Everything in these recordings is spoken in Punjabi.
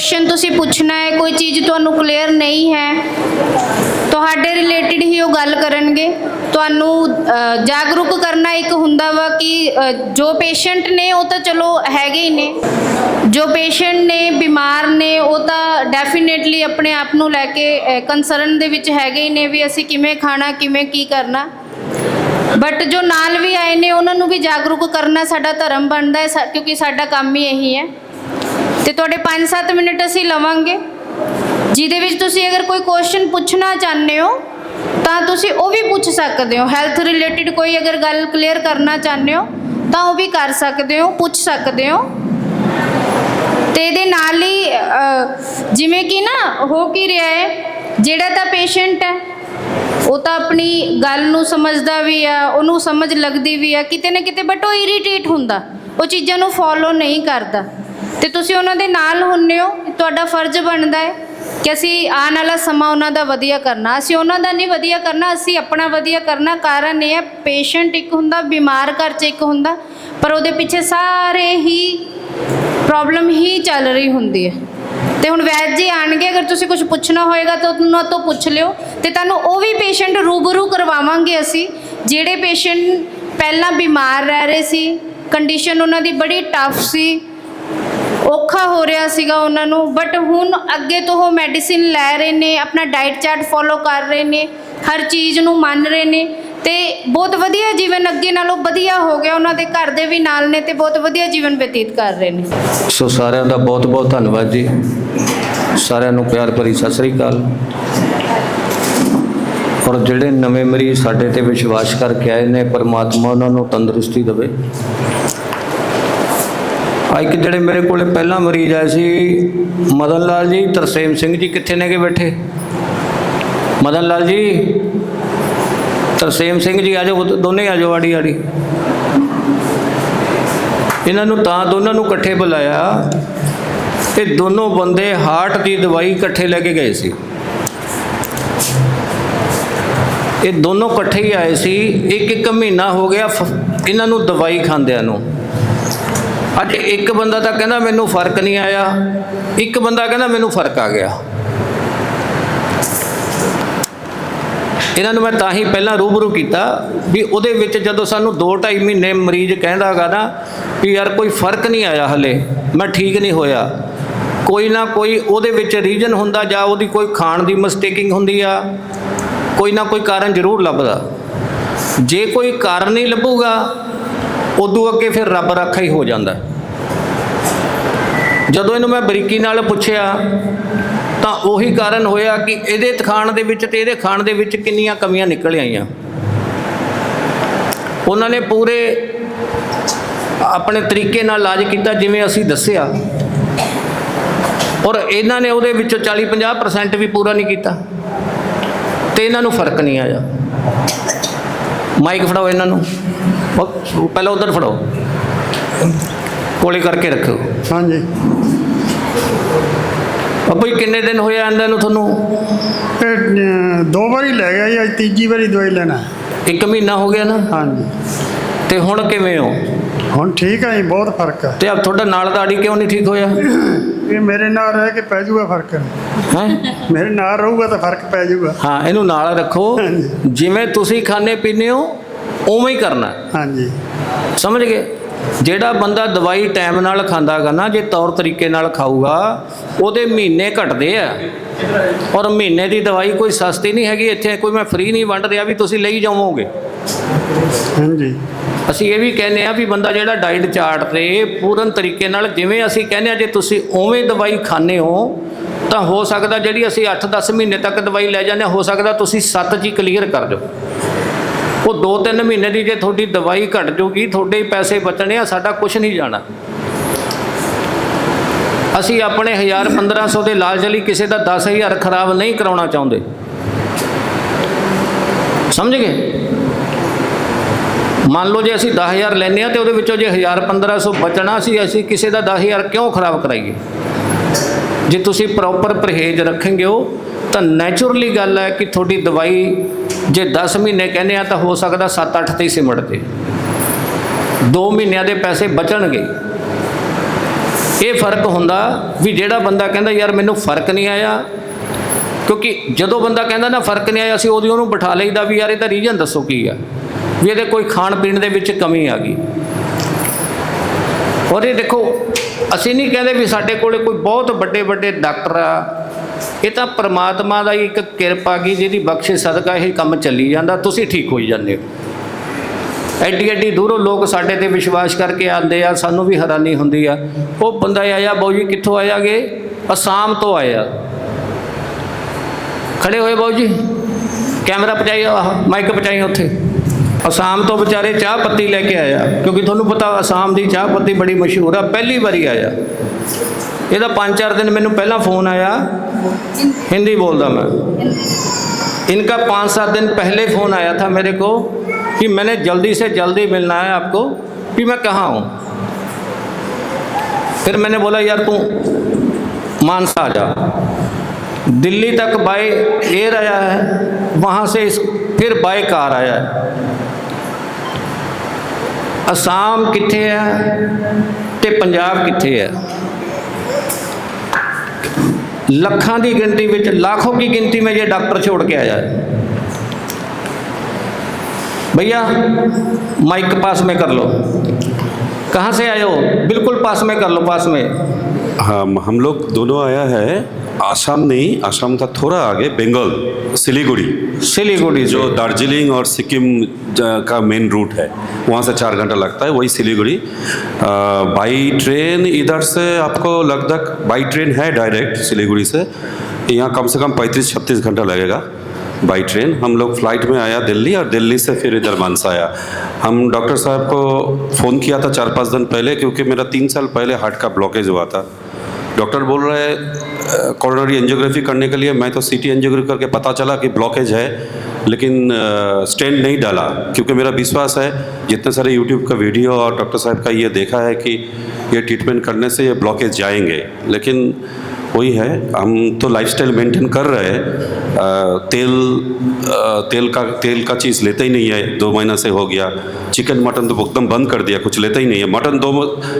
ਕੁਐਸਚਨ ਤੁਸੀਂ ਪੁੱਛਣਾ ਹੈ, ਕੋਈ ਚੀਜ਼ ਤੁਹਾਨੂੰ ਕਲੀਅਰ ਨਹੀਂ ਹੈ, ਤੁਹਾਡੇ ਰਿਲੇਟਡ ਹੀ ਉਹ ਗੱਲ ਕਰਨਗੇ। ਤੁਹਾਨੂੰ ਜਾਗਰੂਕ ਕਰਨਾ ਇੱਕ ਹੁੰਦਾ ਵਾ ਕਿ ਜੋ ਪੇਸ਼ੈਂਟ ਨੇ ਉਹ ਤਾਂ ਚਲੋ ਹੈਗੇ ਹੀ ਨੇ। ਜੋ ਪੇਸ਼ੈਂਟ ਨੇ ਬਿਮਾਰ ਨੇ, ਉਹ ਤਾਂ ਡੈਫੀਨੇਟਲੀ ਆਪਣੇ ਆਪ ਨੂੰ ਲੈ ਕੇ ਕੰਸਰਨ ਦੇ ਵਿੱਚ ਹੈਗੇ ਹੀ ਨੇ ਵੀ ਅਸੀਂ ਕਿਵੇਂ ਖਾਣਾ, ਕਿਵੇਂ ਕੀ ਕਰਨਾ। ਬਟ ਜੋ ਨਾਲ ਵੀ ਆਏ ਨੇ, ਉਹਨਾਂ ਨੂੰ ਵੀ ਜਾਗਰੂਕ ਕਰਨਾ ਸਾਡਾ ਧਰਮ ਬਣਦਾ ਹੈ ਕਿਉਂਕਿ ਸਾਡਾ ਕੰਮ ਹੀ ਇਹੀ ਹੈ। ਤੇ ਤੁਹਾਡੇ 5-7 ਮਿੰਟ ਅਸੀਂ ਲਵਾਂਗੇ। ਜਿਹਦੇ ਵਿੱਚ ਤੁਸੀਂ ਅਗਰ ਕੋਈ ਕੁਐਸਚਨ ਪੁੱਛਣਾ ਚਾਹੁੰਦੇ ਹੋ, ਤਾਂ ਤੁਸੀਂ ਉਹ ਵੀ ਪੁੱਛ ਸਕਦੇ ਹੋ। ਹੈਲਥ ਰਿਲੇਟਡ ਕੋਈ ਅਗਰ ਗੱਲ ਕਲੀਅਰ ਕਰਨਾ ਚਾਹੁੰਦੇ ਹੋ, ਤਾਂ ਉਹ ਵੀ ਕਰ ਸਕਦੇ ਹੋ, ਪੁੱਛ ਸਕਦੇ ਹੋ। ਤੇ ਇਹਦੇ ਨਾਲ ਹੀ ਜਿਵੇਂ ਕਿ ਨਾ, ਹੋ ਕੀ ਰਿਹਾ ਹੈ, ਜਿਹੜਾ ਤਾਂ ਪੇਸ਼ੈਂਟ ਹੈ, ਉਹ ਤਾਂ ਆਪਣੀ ਗੱਲ ਨੂੰ ਸਮਝਦਾ ਵੀ ਆ, ਉਹਨੂੰ ਸਮਝ ਲੱਗਦੀ ਵੀ ਆ, ਕਿਤੇ ਨਾ ਕਿਤੇ ਬਟ ਉਹ ਇਰੀਟੇਟ ਹੁੰਦਾ। ਉਹ ਚੀਜ਼ਾਂ ਨੂੰ ਫੋਲੋ ਨਹੀਂ ਕਰਦਾ। ਤੇ ਤੁਸੀਂ ਉਹਨਾਂ ਦੇ ਨਾਲ ਹੁੰਨੇ ਹੋ, ਤੁਹਾਡਾ ਫਰਜ਼ ਬਣਦਾ ਹੈ ਕਿ ਅਸੀਂ ਆਉਣ ਵਾਲਾ ਸਮਾਂ ਉਹਨਾਂ ਦਾ ਵਧੀਆ ਕਰਨਾ। ਅਸੀਂ ਉਹਨਾਂ ਦਾ ਨਹੀਂ ਵਧੀਆ ਕਰਨਾ, ਅਸੀਂ ਆਪਣਾ ਵਧੀਆ ਕਰਨਾ। ਕਾਰਨ ਇਹ ਹੈ ਪੇਸ਼ੈਂਟ ਇੱਕ ਹੁੰਦਾ, ਬਿਮਾਰ ਘਰ 'ਚ ਇੱਕ ਹੁੰਦਾ, ਪਰ ਉਹਦੇ ਪਿੱਛੇ ਸਾਰੇ ਹੀ ਪ੍ਰੋਬਲਮ ਹੀ ਚੱਲ ਰਹੀ ਹੁੰਦੀ ਹੈ। ਤੇ ਹੁਣ ਵੈਦ ਜੀ ਆਣਗੇ ਅਗਰ ਤੁਸੀਂ ਕੁਝ ਪੁੱਛਣਾ ਹੋਏਗਾ ਤਾਂ ਉਹਨਾਂ ਤੋਂ ਪੁੱਛ ਲਿਓ। ਤੇ ਤੁਹਾਨੂੰ ਉਹ ਵੀ ਪੇਸ਼ੈਂਟ ਰੂਬਰੂ ਕਰਵਾਵਾਂਗੇ ਅਸੀਂ, ਜਿਹੜੇ ਪੇਸ਼ੈਂਟ ਪਹਿਲਾਂ ਬਿਮਾਰ ਰਹਿ ਰਹੇ ਸੀ ਕੰਡੀਸ਼ਨ ਉਹਨਾਂ ਦੀ ਬੜੀ ਟਫ ਸੀ ਔਖਾ ਹੋ ਰਿਹਾ ਸੀਗਾ ਉਹਨਾਂ ਨੂੰ ਬਟ ਹੁਣ ਅੱਗੇ ਤੋਂ ਉਹ ਮੈਡੀਸਿਨ ਲੈ ਰਹੇ ਨੇ, ਆਪਣਾ ਡਾਈਟ ਚਾਰਟ ਫੋਲੋ ਕਰ ਰਹੇ ਨੇ, ਹਰ ਚੀਜ਼ ਨੂੰ ਮੰਨ ਰਹੇ ਨੇ ਤੇ ਬਹੁਤ ਵਧੀਆ ਜੀਵਨ ਅੱਗੇ ਨਾਲੋਂ ਵਧੀਆ ਹੋ ਗਿਆ, ਉਹਨਾਂ ਦੇ ਘਰ ਦੇ ਵੀ ਨਾਲ ਨੇ ਤੇ ਬਹੁਤ ਵਧੀਆ ਜੀਵਨ ਬਤੀਤ ਕਰ ਰਹੇ ਨੇ। ਸੋ ਸਾਰਿਆਂ ਦਾ ਬਹੁਤ ਬਹੁਤ ਧੰਨਵਾਦ ਜੀ। ਸਾਰਿਆਂ ਨੂੰ ਪਿਆਰ ਭਰੀ ਸਤਿ ਸ੍ਰੀ ਅਕਾਲ। ਔਰ ਜਿਹੜੇ ਨਵੇਂ ਮਰੀਜ਼ ਸਾਡੇ ਤੇ ਵਿਸ਼ਵਾਸ ਕਰਕੇ ਆਏ ਨੇ, ਪਰਮਾਤਮਾ ਉਹਨਾਂ ਨੂੰ ਤੰਦਰੁਸਤੀ ਦੇਵੇ। ਇੱਕ ਜਿਹੜੇ ਮੇਰੇ ਕੋਲੇ ਪਹਿਲਾ ਮਰੀਜ਼ ਆਏ ਸੀ, ਮਦਨ ਲਾਲ ਜੀ, ਤਰਸੇਮ ਸਿੰਘ ਜੀ ਕਿੱਥੇ ਨੇਗੇ ਬੈਠੇ? ਮਦਨ ਲਾਲ ਜੀ, ਤਰਸੇਮ ਸਿੰਘ ਜੀ ਆਜੋ ਦੋਨੇ ਆਜੋ ਆੜੀ ਆੜੀ ਇਹਨਾਂ ਨੂੰ ਤਾਂ ਦੋਨਾਂ ਨੂੰ ਇਕੱਠੇ ਬੁਲਾਇਆ। ਇਹ ਦੋਨੋਂ ਬੰਦੇ ਹਾਰਟ ਦੀ ਦਵਾਈ ਇਕੱਠੇ ਲੈ ਕੇ ਗਏ ਸੀ। ਇਹ ਦੋਨੋਂ ਇਕੱਠੇ ਹੀ ਆਏ ਸੀ। ਇੱਕ ਇੱਕ ਮਹੀਨਾ ਹੋ ਗਿਆ ਫ- ਇਹਨਾਂ ਨੂੰ ਦਵਾਈ ਖਾਂਦਿਆਂ ਨੂੰ। ਅੱਜ ਇੱਕ ਬੰਦਾ ਤਾਂ ਕਹਿੰਦਾ ਮੈਨੂੰ ਫ਼ਰਕ ਨਹੀਂ ਆਇਆ, ਇੱਕ ਬੰਦਾ ਕਹਿੰਦਾ ਮੈਨੂੰ ਫ਼ਰਕ ਆ ਗਿਆ। ਇਹਨਾਂ ਨੂੰ ਮੈਂ ਤਾਂ ਹੀ ਪਹਿਲਾਂ ਰੂਬਰੂ ਕੀਤਾ ਵੀ ਉਹਦੇ ਵਿੱਚ ਜਦੋਂ ਸਾਨੂੰ 2.5 ਮਹੀਨੇ ਮਰੀਜ਼ ਕਹਿੰਦਾਗਾ ਨਾ ਵੀ ਯਾਰ ਕੋਈ ਫ਼ਰਕ ਨਹੀਂ ਆਇਆ ਹਲੇ, ਮੈਂ ਠੀਕ ਨਹੀਂ ਹੋਇਆ। ਕੋਈ ਨਾ ਕੋਈ ਉਹਦੇ ਵਿੱਚ ਰੀਜਨ ਹੁੰਦਾ ਜਾਂ ਉਹਦੀ ਕੋਈ ਖਾਣ ਦੀ ਮਿਸਟੇਕਿੰਗ ਹੁੰਦੀ ਆ, ਕੋਈ ਨਾ ਕੋਈ ਕਾਰਨ ਜ਼ਰੂਰ ਲੱਭਦਾ। ਜੇ ਕੋਈ ਕਾਰਨ ਨਹੀਂ ਲੱਭੂਗਾ ਉਦੋਂ ਅੱਗੇ ਫਿਰ ਰੱਬ ਰਾਖਾ ਹੀ ਹੋ ਜਾਂਦਾ। ਜਦੋਂ ਇਹਨੂੰ ਮੈਂ ਬਰੀਕੀ ਨਾਲ ਪੁੱਛਿਆ, ਤਾਂ ਉਹੀ ਕਾਰਨ ਹੋਇਆ ਕਿ ਇਹਦੇ ਤਖਾਣ ਦੇ ਵਿੱਚ ਤੇ ਇਹਦੇ ਖਾਣ ਦੇ ਵਿੱਚ ਕਿੰਨੀਆਂ ਕਮੀਆਂ ਨਿਕਲ ਆਈਆਂ। ਉਹਨਾਂ ਨੇ ਪੂਰੇ ਆਪਣੇ ਤਰੀਕੇ ਨਾਲ ਇਲਾਜ ਕੀਤਾ ਜਿਵੇਂ ਅਸੀਂ ਦੱਸਿਆ। ਔਰ ਇਹਨਾਂ ਨੇ ਉਹਦੇ ਵਿੱਚੋਂ 40-50% ਵੀ ਪੂਰਾ ਨਹੀਂ ਕੀਤਾ। ਤੇ ਇਹਨਾਂ ਨੂੰ ਫ਼ਰਕ ਨਹੀਂ ਆਇਆ। ਮਾਈਕ ਫੜਾਓ ਇਹਨਾਂ ਨੂੰ। ਪਹਿਲਾਂ ਉਧਰ ਫੜਾਓ। ਕੋਲੇ ਕਰਕੇ ਰੱਖੋ ਹਾਂਜੀ। ਜੀ ਕਿੰਨੇ ਦਿਨ ਹੋਏ ਆਂਦੇ ਨੂੰ ਤੁਹਾਨੂੰ? ਇਹ ਦੋ ਵਾਰੀ ਲੈ ਗਿਆ ਜੀ ਅੱਜ ਤੀਜੀ ਵਾਰੀ ਦਵਾਈ ਲੈਣਾ। ਇੱਕ ਮਹੀਨਾ ਹੋ ਗਿਆ ਨਾ? ਹਾਂਜੀ। ਤੇ ਹੁਣ ਕਿਵੇਂ ਹੋ? ਹੁਣ ਠੀਕ ਹੈ ਜੀ ਬਹੁਤ ਫ਼ਰਕ ਹੈ ਤੇ ਆ ਤੁਹਾਡਾ ਨਾਲ ਦਾ ਆੜੀ ਕਿਉਂ ਨਹੀਂ ਠੀਕ ਹੋਇਆ? ਇਹ ਮੇਰੇ ਨਾਲ ਰਹਿ ਕੇ ਪੈ ਜਾਊਗਾ ਫ਼ਰਕ। ਹੈ? ਮੇਰੇ ਨਾਲ ਰਹੂਗਾ ਤਾਂ ਫ਼ਰਕ ਪੈ ਜਾਊਗਾ ਹਾਂ ਇਹਨੂੰ ਨਾਲ ਰੱਖੋ। ਜਿਵੇਂ ਤੁਸੀਂ ਖਾਣੇ ਪੀਂਦੇ ਹੋ ਉਵੇਂ ਹੀ ਕਰਨਾ। ਹਾਂਜੀ। ਸਮਝ ਗਏ? ਜਿਹੜਾ ਬੰਦਾ ਦਵਾਈ ਟਾਈਮ ਨਾਲ ਖਾਂਦਾਗਾ ਨਾ ਜੇ ਤੌਰ ਤਰੀਕੇ ਨਾਲ ਖਾਊਗਾ ਉਹਦੇ ਮਹੀਨੇ ਘਟਦੇ ਆ। ਔਰ ਮਹੀਨੇ ਦੀ ਦਵਾਈ ਕੋਈ ਸਸਤੀ ਨਹੀਂ ਹੈਗੀ ਇੱਥੇ ਕੋਈ ਮੈਂ ਫ੍ਰੀ ਨਹੀਂ ਵੰਡ ਰਿਹਾ ਵੀ ਤੁਸੀਂ ਲਈ ਜਾਵੋਗੇ। ਹਾਂਜੀ। ਅਸੀਂ ਇਹ ਵੀ ਕਹਿੰਦੇ ਆ ਵੀ ਬੰਦਾ ਜਿਹੜਾ ਡਾਈਟ ਚਾਰਟ ਤੇ ਪੂਰਨ ਤਰੀਕੇ ਨਾਲ ਜਿਵੇਂ ਅਸੀਂ ਕਹਿੰਦੇ ਆ ਜੇ ਤੁਸੀਂ ਉਵੇਂ ਦਵਾਈ ਖਾਣੇ ਹੋ ਤਾਂ ਹੋ ਸਕਦਾ ਜਿਹੜੀ ਅਸੀਂ 8-10 ਮਹੀਨੇ ਤੱਕ ਦਵਾਈ ਲੈ ਜਾਂਦੇ ਹਾਂ, ਹੋ ਸਕਦਾ ਤੁਸੀਂ 7 ਜੀ ਕਲੀਅਰ ਕਰ ਦਿਓ। ਉਹ 2-3 ਮਹੀਨੇ ਦੀ ਜੇ ਤੁਹਾਡੀ ਦਵਾਈ ਘਟ ਜੂਗੀ ਤੁਹਾਡੇ ਪੈਸੇ ਬਚਣੇ ਆ ਸਾਡਾ ਕੁਝ ਨਹੀਂ ਜਾਣਾ। ਅਸੀਂ ਆਪਣੇ 1000 1500 ਦੇ ਲਾਲਚ ਲਈ ਕਿਸੇ ਦਾ 10000 ਖਰਾਬ ਨਹੀਂ ਕਰਾਉਣਾ ਚਾਹੁੰਦੇ। ਸਮਝ ਗਏ? ਮੰਨ ਲਓ ਜੇ ਅਸੀਂ 10000 ਲੈਨੇ ਆ ਤੇ ਉਹਦੇ ਵਿੱਚੋਂ ਜੇ 1000 1500 ਬਚਣਾ ਸੀ, ਅਸੀਂ ਕਿਸੇ ਦਾ 10000 ਕਿਉਂ ਖਰਾਬ ਕਰਾਈਏ? ਜੇ ਤੁਸੀਂ ਪ੍ਰੋਪਰ ਪਰਹੇਜ਼ ਰੱਖेंगे ਹੋ ਤਾਂ ਨੇਚਰਲੀ ਗੱਲ ਹੈ ਕਿ ਤੁਹਾਡੀ ਦਵਾਈ ਜੇ 10 ਮਹੀਨੇ ਕਹਿੰਦੇ ਆ ਤਾਂ ਹੋ ਸਕਦਾ 7-8 ਤੇ ਹੀ ਸਿਮਟ ਤੇ 2 ਮਹੀਨਿਆਂ ਦੇ ਪੈਸੇ ਬਚਣਗੇ। ਇਹ ਫ਼ਰਕ ਹੁੰਦਾ ਵੀ ਜਿਹੜਾ ਬੰਦਾ ਕਹਿੰਦਾ, ਯਾਰ ਮੈਨੂੰ ਫ਼ਰਕ ਨਹੀਂ ਆਇਆ। ਕਿਉਂਕਿ ਜਦੋਂ ਬੰਦਾ ਕਹਿੰਦਾ ਨਾ, ਫ਼ਰਕ ਨਹੀਂ ਆਇਆ, ਅਸੀਂ ਉਹਦੀ ਉਹਨੂੰ ਬਿਠਾ ਲਈਦਾ ਵੀ ਯਾਰ ਇਹਦਾ ਰੀਜਨ ਦੱਸੋ ਕੀ ਆ। ਵੀ ਇਹਦੇ ਕੋਈ ਖਾਣ ਪੀਣ ਦੇ ਵਿੱਚ ਕਮੀ ਆ ਗਈ। ਔਰ ਇਹ ਦੇਖੋ, ਅਸੀਂ ਨਹੀਂ ਕਹਿੰਦੇ ਵੀ ਸਾਡੇ ਕੋਲੇ ਕੋਈ ਬਹੁਤ ਵੱਡੇ ਵੱਡੇ ਡਾਕਟਰ ਆ। ਇਹ ਤਾਂ ਪ੍ਰਮਾਤਮਾ ਦਾ ਹੀ ਇੱਕ ਕਿਰਪਾ ਗਈ, ਜਿਹਦੀ ਬਖਸ਼ਿਸ਼ ਸਦਕਾ ਇਹ ਕੰਮ ਚੱਲੀ ਜਾਂਦਾ। ਤੁਸੀਂ ਠੀਕ ਹੋਈ ਜਾਂਦੇ ਹੋ। ਐਡੀ ਐਡੀ ਦੂਰੋਂ ਲੋਕ ਸਾਡੇ ਤੇ ਵਿਸ਼ਵਾਸ ਕਰਕੇ ਆਉਂਦੇ ਆ, ਸਾਨੂੰ ਵੀ ਹੈਰਾਨੀ ਹੁੰਦੀ ਆ। ਉਹ ਬੰਦਾ ਆਇਆ ਬਾਊ ਜੀ, ਕਿੱਥੋਂ ਆਇਆਗੇ? ਅਸਾਮ ਤੋਂ ਆਇਆ। ਖੜੇ ਹੋਏ ਬਾਊ ਜੀ। ਕੈਮਰਾ ਪਹੁੰਚਾਈ ਆਹ ਮਾਈਕ ਪਹੁੰਚਾਈ ਉੱਥੇ। ਅਸਾਮ ਤੋਂ ਵਿਚਾਰੇ ਚਾਹ ਪੱਤੀ ਲੈ ਕੇ ਆਇਆ ਕਿਉਂਕਿ ਤੁਹਾਨੂੰ ਪਤਾ ਅਸਾਮ ਦੀ ਚਾਹ ਪੱਤੀ ਬੜੀ ਮਸ਼ਹੂਰ ਆ ਪਹਿਲੀ ਵਾਰੀ ਆਇਆ ਇਹਦਾ 5-4 ਦਿਨ ਮੈਨੂੰ ਪਹਿਲਾਂ ਫੋਨ ਆਇਆ हिंदी बोल रहा मैं इनका पाँच सात दिन पहले फ़ोन आया था मेरे को कि मैंने जल्दी से जल्दी मिलना है आपको कि मैं कहाँ हूँ फिर मैंने बोला यार तू मानसा आ जा दिल्ली तक बाय एयर आया है वहाँ से इस फिर बाय कार आया है ਅਸਾਮ ਕਿੱਥੇ ਹੈ ਤੇ ਪੰਜਾਬ ਕਿੱਥੇ ਹੈ ਲੱਖਾਂ ਦੀ ਗਿਣਤੀ ਵਿੱਚ लाखों की गिनती में ये डॉक्टर छोड़ के आया है भैया माइक पास में कर लो कहाँ से आए हो बिल्कुल पास में कर लो पास में हाँ हम लोग दोनों आया है आसाम नहीं आसाम था थोड़ा आगे बंगाल सिलीगुड़ी सिलीगुड़ी जो जो दार्जिलिंग और सिक्किम ज- का मेन रूट है वहाँ से चार घंटा लगता है वही सिलीगुड़ी बाई ट्रेन इधर से आपको लगभग बाई ट्रेन है डायरेक्ट सिलीगुड़ी से यहाँ कम से कम पैंतीस छत्तीस घंटा लगेगा बाई ट्रेन हम लोग फ्लाइट में आया दिल्ली और दिल्ली से फिर इधर मानसा आया हम डॉक्टर साहब को फ़ोन किया था चार पाँच दिन पहले क्योंकि मेरा तीन साल पहले हार्ट का ब्लॉकेज हुआ था डॉक्टर बोल रहे कॉर्नरी एंजियोग्राफी करने के लिए मैं तो सीटी एंजियोग्राफी करके पता चला कि ब्लॉकेज है, लेकिन स्टैंड नहीं डाला, क्योंकि मेरा विश्वास है, जितने सारे यूट्यूब का वीडियो और डॉक्टर साहब का ये देखा है कि ये ट्रीटमेंट करने से ये ब्लॉकेज जाएँगे, लेकिन वही है हम तो लाइफस्टाइल मेंटेन कर रहे हैं। तेल अ, तेल का तेल का चीज़ लेते ही नहीं है दो महीना से हो गया। चिकन मटन तो एकदम बंद कर दिया कुछ लेते ही नहीं है। मटन दो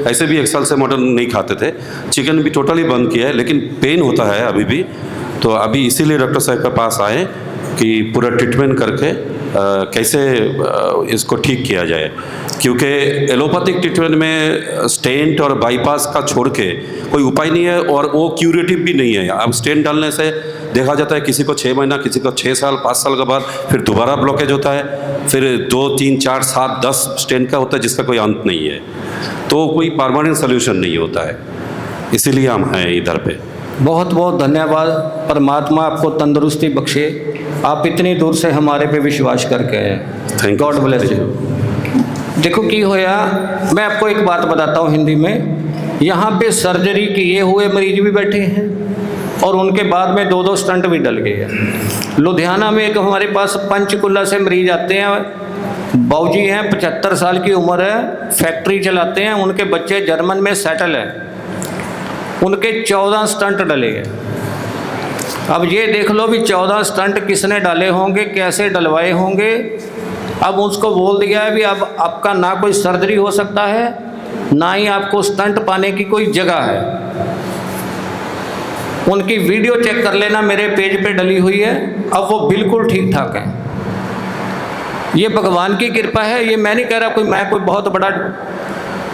ऐसे भी एक साल से मटन नहीं खाते थे। चिकन भी टोटली बंद किया है लेकिन पेन होता है अभी भी। तो अभी इसीलिए डॉक्टर साहब के पास आए कि पूरा ट्रीटमेंट करके कैसे इसको ठीक किया जाए? क्योंकि एलोपैथिक ट्रीटमेंट में स्टेंट और बाईपास का छोड़ के कोई उपाय नहीं है और वो क्यूरेटिव भी नहीं है। अब स्टेंट डालने से देखा जाता है किसी को छः महीना, किसी को छः साल, पाँच साल के बाद फिर दोबारा ब्लॉकेज होता है। फिर दो, तीन, चार, सात, दस स्टेंट का होता है जिसका कोई अंत नहीं है। तो कोई परमानेंट सोल्यूशन नहीं होता है। इसीलिए हम हैं इधर पे। बहुत बहुत धन्यवाद। परमात्मा आपको तंदुरुस्ती बख्शे। आप इतनी दूर से हमारे पे विश्वास करके आए. गॉड ब्लेस यू देखो की होया मैं आपको एक बात बताता हूँ हिंदी में। यहाँ पे सर्जरी किए हुए मरीज़ भी बैठे हैं और उनके बाद में दो दो स्टंट भी डल गए हैं। लुधियाना में एक हमारे पास पंचकुला से मरीज़ आते हैं। बाऊजी हैं पचहत्तर साल की उम्र है फैक्ट्री चलाते हैं उनके बच्चे जर्मन में सेटल हैं। उनके चौदह स्टंट डले हैं। अब ये देख लो भी चौदह स्टंट किसने डाले होंगे, कैसे डलवाए होंगे। अब उसको बोल दिया है भी अब आपका ना कोई सर्जरी हो सकता है, ना ही आपको स्टंट पाने की कोई जगह है। उनकी वीडियो चेक कर लेना, मेरे पेज पे डली हुई है, अब वो बिल्कुल ठीक ठाक हैं। ये भगवान की कृपा है, ये मैं नहीं कह रहा कोई, मैं कोई बहुत बड़ा